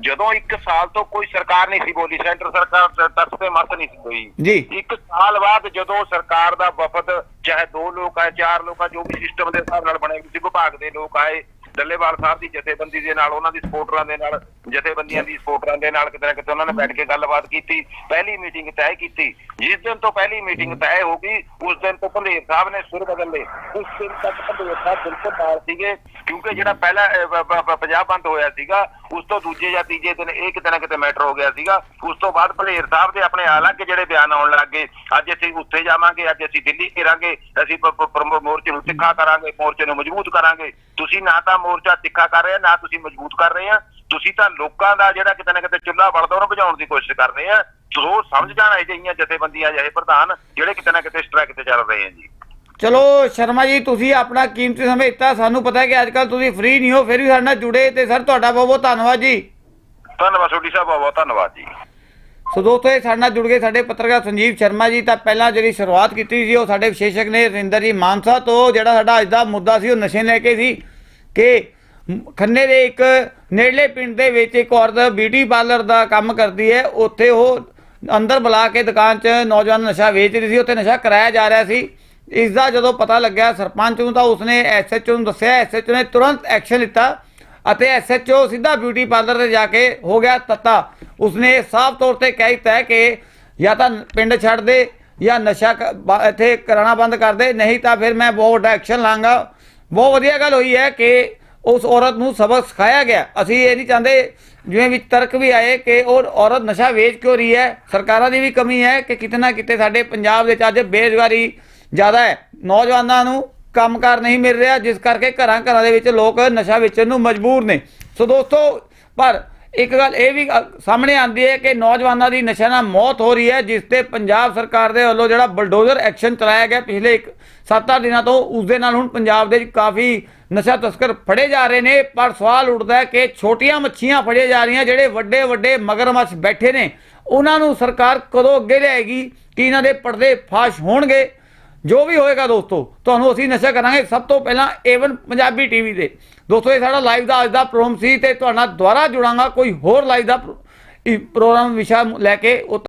ਜਦੋਂ ਇੱਕ ਸਾਲ ਤੋਂ ਕੋਈ ਸਰਕਾਰ ਨਹੀਂ ਸੀ ਬੋਲੀ ਸੈਂਟਰ ਸਰਕਾਰ ਤਰਸ ਤੇ ਮਤ ਨਹੀਂ ਸੀ ਹੋਈ ਜੀ। ਇੱਕ ਸਾਲ ਬਾਅਦ ਜਦੋਂ ਸਰਕਾਰ ਦਾ ਵਫਦ ਚਾਹੇ ਦੋ ਲੋਕ ਆਏ ਚਾਰ ਲੋਕ ਆ ਜੋ ਵੀ ਸਿਸਟਮ ਦੇ ਹਿਸਾਬ ਨਾਲ ਬਣੇ ਕਿਸੇ ਵਿਭਾਗ ਦੇ ਲੋਕ ਆਏ ਡੱਲੇਵਾਲ ਸਾਹਿਬ ਦੀ ਜਥੇਬੰਦੀ ਦੇ ਨਾਲ, ਉਹਨਾਂ ਦੀ ਸਪੋਰਟਰਾਂ ਦੇ ਨਾਲ, ਜਥੇਬੰਦੀਆਂ ਦੀ ਸਪੋਰਟਰਾਂ ਦੇ ਨਾਲ ਕਿਤੇ ਨਾ ਕਿਤੇ ਉਹਨਾਂ ਨੇ ਬੈਠ ਕੇ ਗੱਲਬਾਤ ਕੀਤੀ, ਪਹਿਲੀ ਮੀਟਿੰਗ ਤੈਅ ਕੀਤੀ। ਜਿਸ ਦਿਨ ਤੋਂ ਪਹਿਲੀ ਮੀਟਿੰਗ ਤੈਅ ਹੋ ਗਈ, ਉਸ ਦਿਨ ਤੋਂ ਭੰਦੇਰ ਸਾਹਿਬ ਨੇ ਸੁਰ ਬਦਲ ਲਏ। ਉਸ ਦਿਨ ਤੱਕ ਭੰਦੇਰ ਸਾਹਿਬ ਬਿਲਕੁਲ ਨਾਲ ਸੀਗੇ, ਕਿਉਂਕਿ ਜਿਹੜਾ ਪਹਿਲਾ ਪੰਜਾਬ ਬੰਦ ਹੋਇਆ ਸੀਗਾ ਉਸ ਤੋਂ ਦੂਜੇ ਜਾਂ ਤੀਜੇ ਦਿਨ ਇਹ ਕਿਤੇ ਨਾ ਕਿਤੇ ਮੈਟਰ ਹੋ ਗਿਆ ਸੀਗਾ। ਉਸ ਤੋਂ ਬਾਅਦ ਭਲੇਰ ਸਾਹਿਬ ਦੇ ਆਪਣੇ ਅਲੱਗ ਜਿਹੜੇ ਬਿਆਨ ਆਉਣ ਲੱਗ ਗਏ, ਅੱਜ ਅਸੀਂ ਉੱਥੇ ਜਾਵਾਂਗੇ, ਅੱਜ ਅਸੀਂ ਦਿੱਲੀ ਘੇਰਾਂਗੇ, ਅਸੀਂ ਮੋਰਚੇ ਨੂੰ ਤਿੱਖਾ ਕਰਾਂਗੇ, ਮੋਰਚੇ ਨੂੰ ਮਜ਼ਬੂਤ ਕਰਾਂਗੇ। ਤੁਸੀਂ ਨਾ ਤਾਂ ਮੋਰਚਾ ਤਿੱਖਾ ਕਰ ਰਹੇ ਆ, ਨਾ ਤੁਸੀਂ ਮਜ਼ਬੂਤ ਕਰ ਰਹੇ ਆ। ਤੁਸੀਂ ਤਾਂ ਲੋਕਾਂ ਦਾ ਜਿਹੜਾ ਕਿਤੇ ਨਾ ਕਿਤੇ ਚੁੱਲ੍ਹਾ ਬਲਦਾ ਉਹਨੂੰ ਬੁਝਾਉਣ ਦੀ ਕੋਸ਼ਿਸ਼ ਕਰ ਰਹੇ ਆ। ਸੋ ਸਮਝ ਜਾਣਾ ਚਾਹੀਦੀਆਂ ਜਥੇਬੰਦੀਆਂ ਜਿਹੇ ਪ੍ਰਧਾਨ, ਜਿਹੜੇ ਕਿਤੇ ਨਾ ਕਿਤੇ ਸਟ੍ਰਾਈਕ ਤੇ ਚੱਲ ਰਹੇ ਆ ਜੀ। ਚਲੋ ਸ਼ਰਮਾ ਜੀ ਤੁਸੀਂ ਆਪਣਾ ਕੀਮਤੀ ਸਮੇਂ ਦਿੱਤਾ ਸਾਨੂੰ ਪਤਾ ਹੈ ਕਿ ਅੱਜ ਕੱਲ ਤੁਸੀਂ ਫ੍ਰੀ ਨਹੀਂ ਹੋ ਫਿਰ ਵੀ ਸਾਡੇ ਨਾਲ ਜੁੜੇ ਤੇ ਸਰ ਤੁਹਾਡਾ ਬਹੁਤ ਬਹੁਤ ਧੰਨਵਾਦ ਜੀ। ਧੰਨਵਾਦ ਸੋਢੀ ਸਾਹਿਬ ਬਹੁਤ ਬਹੁਤ ਧੰਨਵਾਦ ਜੀ। ਸੋ ਦੋਸਤੋ ਇਹ ਸਾਡੇ ਨਾਲ ਜੁੜ ਗਏ ਸਾਡੇ ਪੱਤਰਕਾਰ ਸੰਜੀਵ ਸ਼ਰਮਾ ਜੀ ਤਾਂ ਪਹਿਲਾਂ ਜਿਹੜੀ ਸ਼ੁਰੂਆਤ ਕੀਤੀ ਸੀ ਉਹ ਸਾਡੇ ਵਿਸ਼ੇਸ਼ਕ ਨੇ ਰਿੰਦਰ ਜੀ ਮਾਨਸਾ ਤੋਂ ਜਿਹੜਾ ਸਾਡਾ ਅੱਜ ਦਾ ਮੁੱਦਾ ਸੀ ਉਹ ਨਸ਼ੇ ਲੈ ਕੇ ਸੀ ਕਿ ਖੰਨੇ ਦੇ ਇੱਕ ਨੇੜਲੇ ਪਿੰਡ ਦੇ ਵਿੱਚ ਇੱਕ ਔਰਤ ਬਿਊਟੀ ਪਾਰਲਰ ਦਾ ਕੰਮ ਕਰਦੀ ਹੈ ਉੱਥੇ ਉਹ ਅੰਦਰ ਬੁਲਾ ਕੇ ਦੁਕਾਨ 'ਚ ਨੌਜਵਾਨ ਨਸ਼ਾ ਵੇਚ ਰਹੀ ਸੀ ਉੱਥੇ ਨਸ਼ਾ ਕਰਾਇਆ ਜਾ ਰਿਹਾ ਸੀ। ਇਸ ਦਾ ਜਦੋਂ ਪਤਾ ਲੱਗਿਆ ਸਰਪੰਚ ਨੂੰ ਤਾਂ ਉਸਨੇ ਐਸਐਚਓ ਨੂੰ ਦੱਸਿਆ ਐਸਐਚਓ ਨੇ ਤੁਰੰਤ ਐਕਸ਼ਨ ਲਿੱਤਾ ਅਤੇ ਐਸਐਚਓ ਸਿੱਧਾ ਬਿਊਟੀ ਪਾਰਲਰ ਤੇ ਜਾ ਕੇ ਹੋ ਗਿਆ ਤੱਤਾ। ਉਸਨੇ ਸਾਫ਼ ਤੌਰ ਤੇ ਕਹਿ ਦਿੱਤਾ ਕਿ ਜਾਂ ਤਾਂ ਪਿੰਡ ਛੱਡ ਦੇ ਜਾਂ ਨਸ਼ਾ ਕ- ਬ- ਇੱਥੇ ਕਰਾਣਾ ਬੰਦ ਕਰ ਦੇ, ਨਹੀਂ ਤਾਂ ਫਿਰ ਮੈਂ ਬਹੁਤ ਵੱਡਾ ਐਕਸ਼ਨ ਲਾਂਗਾ। ਬਹੁਤ ਵਧੀਆ ਗੱਲ ਹੋਈ ਹੈ ਕਿ ਉਸ ਔਰਤ ਨੂੰ ਸਬਕ ਸਿਖਾਇਆ ਗਿਆ। ਅਸੀਂ ਇਹ ਨਹੀਂ ਚਾਹੁੰਦੇ ਜਿਵੇਂ ਵਿੱਚ ਤਰਕ ਵੀ ਆਏ ਕਿ ਉਹ ਔਰਤ ਨਸ਼ਾ ਵੇਚ ਕਿਉਂ ਰਹੀ ਹੈ। ਸਰਕਾਰਾਂ ਦੀ ਵੀ ਕਮੀ ਹੈ ਕਿ ਕਿਤੇ ਨਾ ਕਿਤੇ ਸਾਡੇ ਪੰਜਾਬ ਦੇ ਵਿੱਚ ਅੱਜ ਬੇਰੁਜ਼ਗਾਰੀ ਜ਼ਿਆਦਾ ਹੈ। ਨੌਜਵਾਨਾਂ ਨੂੰ ਕੰਮਕਾਰ ਨਹੀਂ ਮਿਲ ਰਿਹਾ, ਜਿਸ ਕਰਕੇ ਘਰਾਂ ਘਰਾਂ ਦੇ ਵਿੱਚ ਲੋਕ ਨਸ਼ਾ ਵੇਚਣ ਨੂੰ ਮਜਬੂਰ ਨੇ। ਸੋ ਦੋਸਤੋ, ਪਰ ਇੱਕ ਗੱਲ ਇਹ ਵੀ ਸਾਹਮਣੇ ਆਉਂਦੀ ਹੈ ਕਿ ਨੌਜਵਾਨਾਂ ਦੀ ਨਸ਼ਾ ਨਾਲ ਮੌਤ ਹੋ ਰਹੀ ਹੈ, ਜਿਸ ਤੇ ਪੰਜਾਬ ਸਰਕਾਰ ਦੇ ਵੱਲੋਂ ਜਿਹੜਾ ਬਲਡੋਜ਼ਰ ਐਕਸ਼ਨ ਚਲਾਇਆ ਗਿਆ ਪਿਛਲੇ ਇੱਕ 7-8 ਦਿਨਾਂ ਤੋਂ, ਉਸ ਦੇ ਨਾਲ ਹੁਣ ਪੰਜਾਬ ਦੇ ਕਾਫੀ ਨਸ਼ਾ ਤਸਕਰ ਫੜੇ ਜਾ ਰਹੇ ਨੇ। ਪਰ ਸਵਾਲ ਉੱਠਦਾ ਹੈ ਕਿ ਛੋਟੀਆਂ ਮੱਛੀਆਂ ਫੜੀਆਂ ਜਾ ਰਹੀਆਂ, ਜਿਹੜੇ ਵੱਡੇ ਵੱਡੇ ਮਗਰਮੱਛ ਬੈਠੇ ਨੇ, ਉਹਨਾਂ ਨੂੰ ਸਰਕਾਰ ਕਦੋਂ ਅੱਗੇ ਲਿਆਏਗੀ? ਕਿ ਇਹਨਾਂ ਦੇ ਪਰਦੇ ਫਾਸ਼ ਹੋਣਗੇ? ਜੋ ਵੀ ਹੋਏਗਾ ਦੋਸਤੋ, ਤੁਹਾਨੂੰ ਅਸੀਂ ਨਸ਼ਾ ਕਰਾਂਗੇ। ਸਭ ਤੋਂ ਪਹਿਲਾਂ ਏਵਨ ਪੰਜਾਬੀ ਟੀਵੀ ਤੇ। ਦੋਸਤੋ, ਇਹ ਸਾਡਾ ਲਾਈਵ ਦਾ ਅੱਜ ਦਾ ਪ੍ਰੋਗਰਾਮ ਸੀ ਤੇ ਤੁਹਾਡਾ ਨਾਲ ਦੁਬਾਰਾ ਜੁੜਾਂਗਾ। ਕੋਈ ਹੋਰ ਲਾਈਵ ਦਾ ਪ੍ਰੋ- ਪ੍ਰੋਗਰਾਮ ਵਿਸ਼ਾ ਲੈ ਕੇ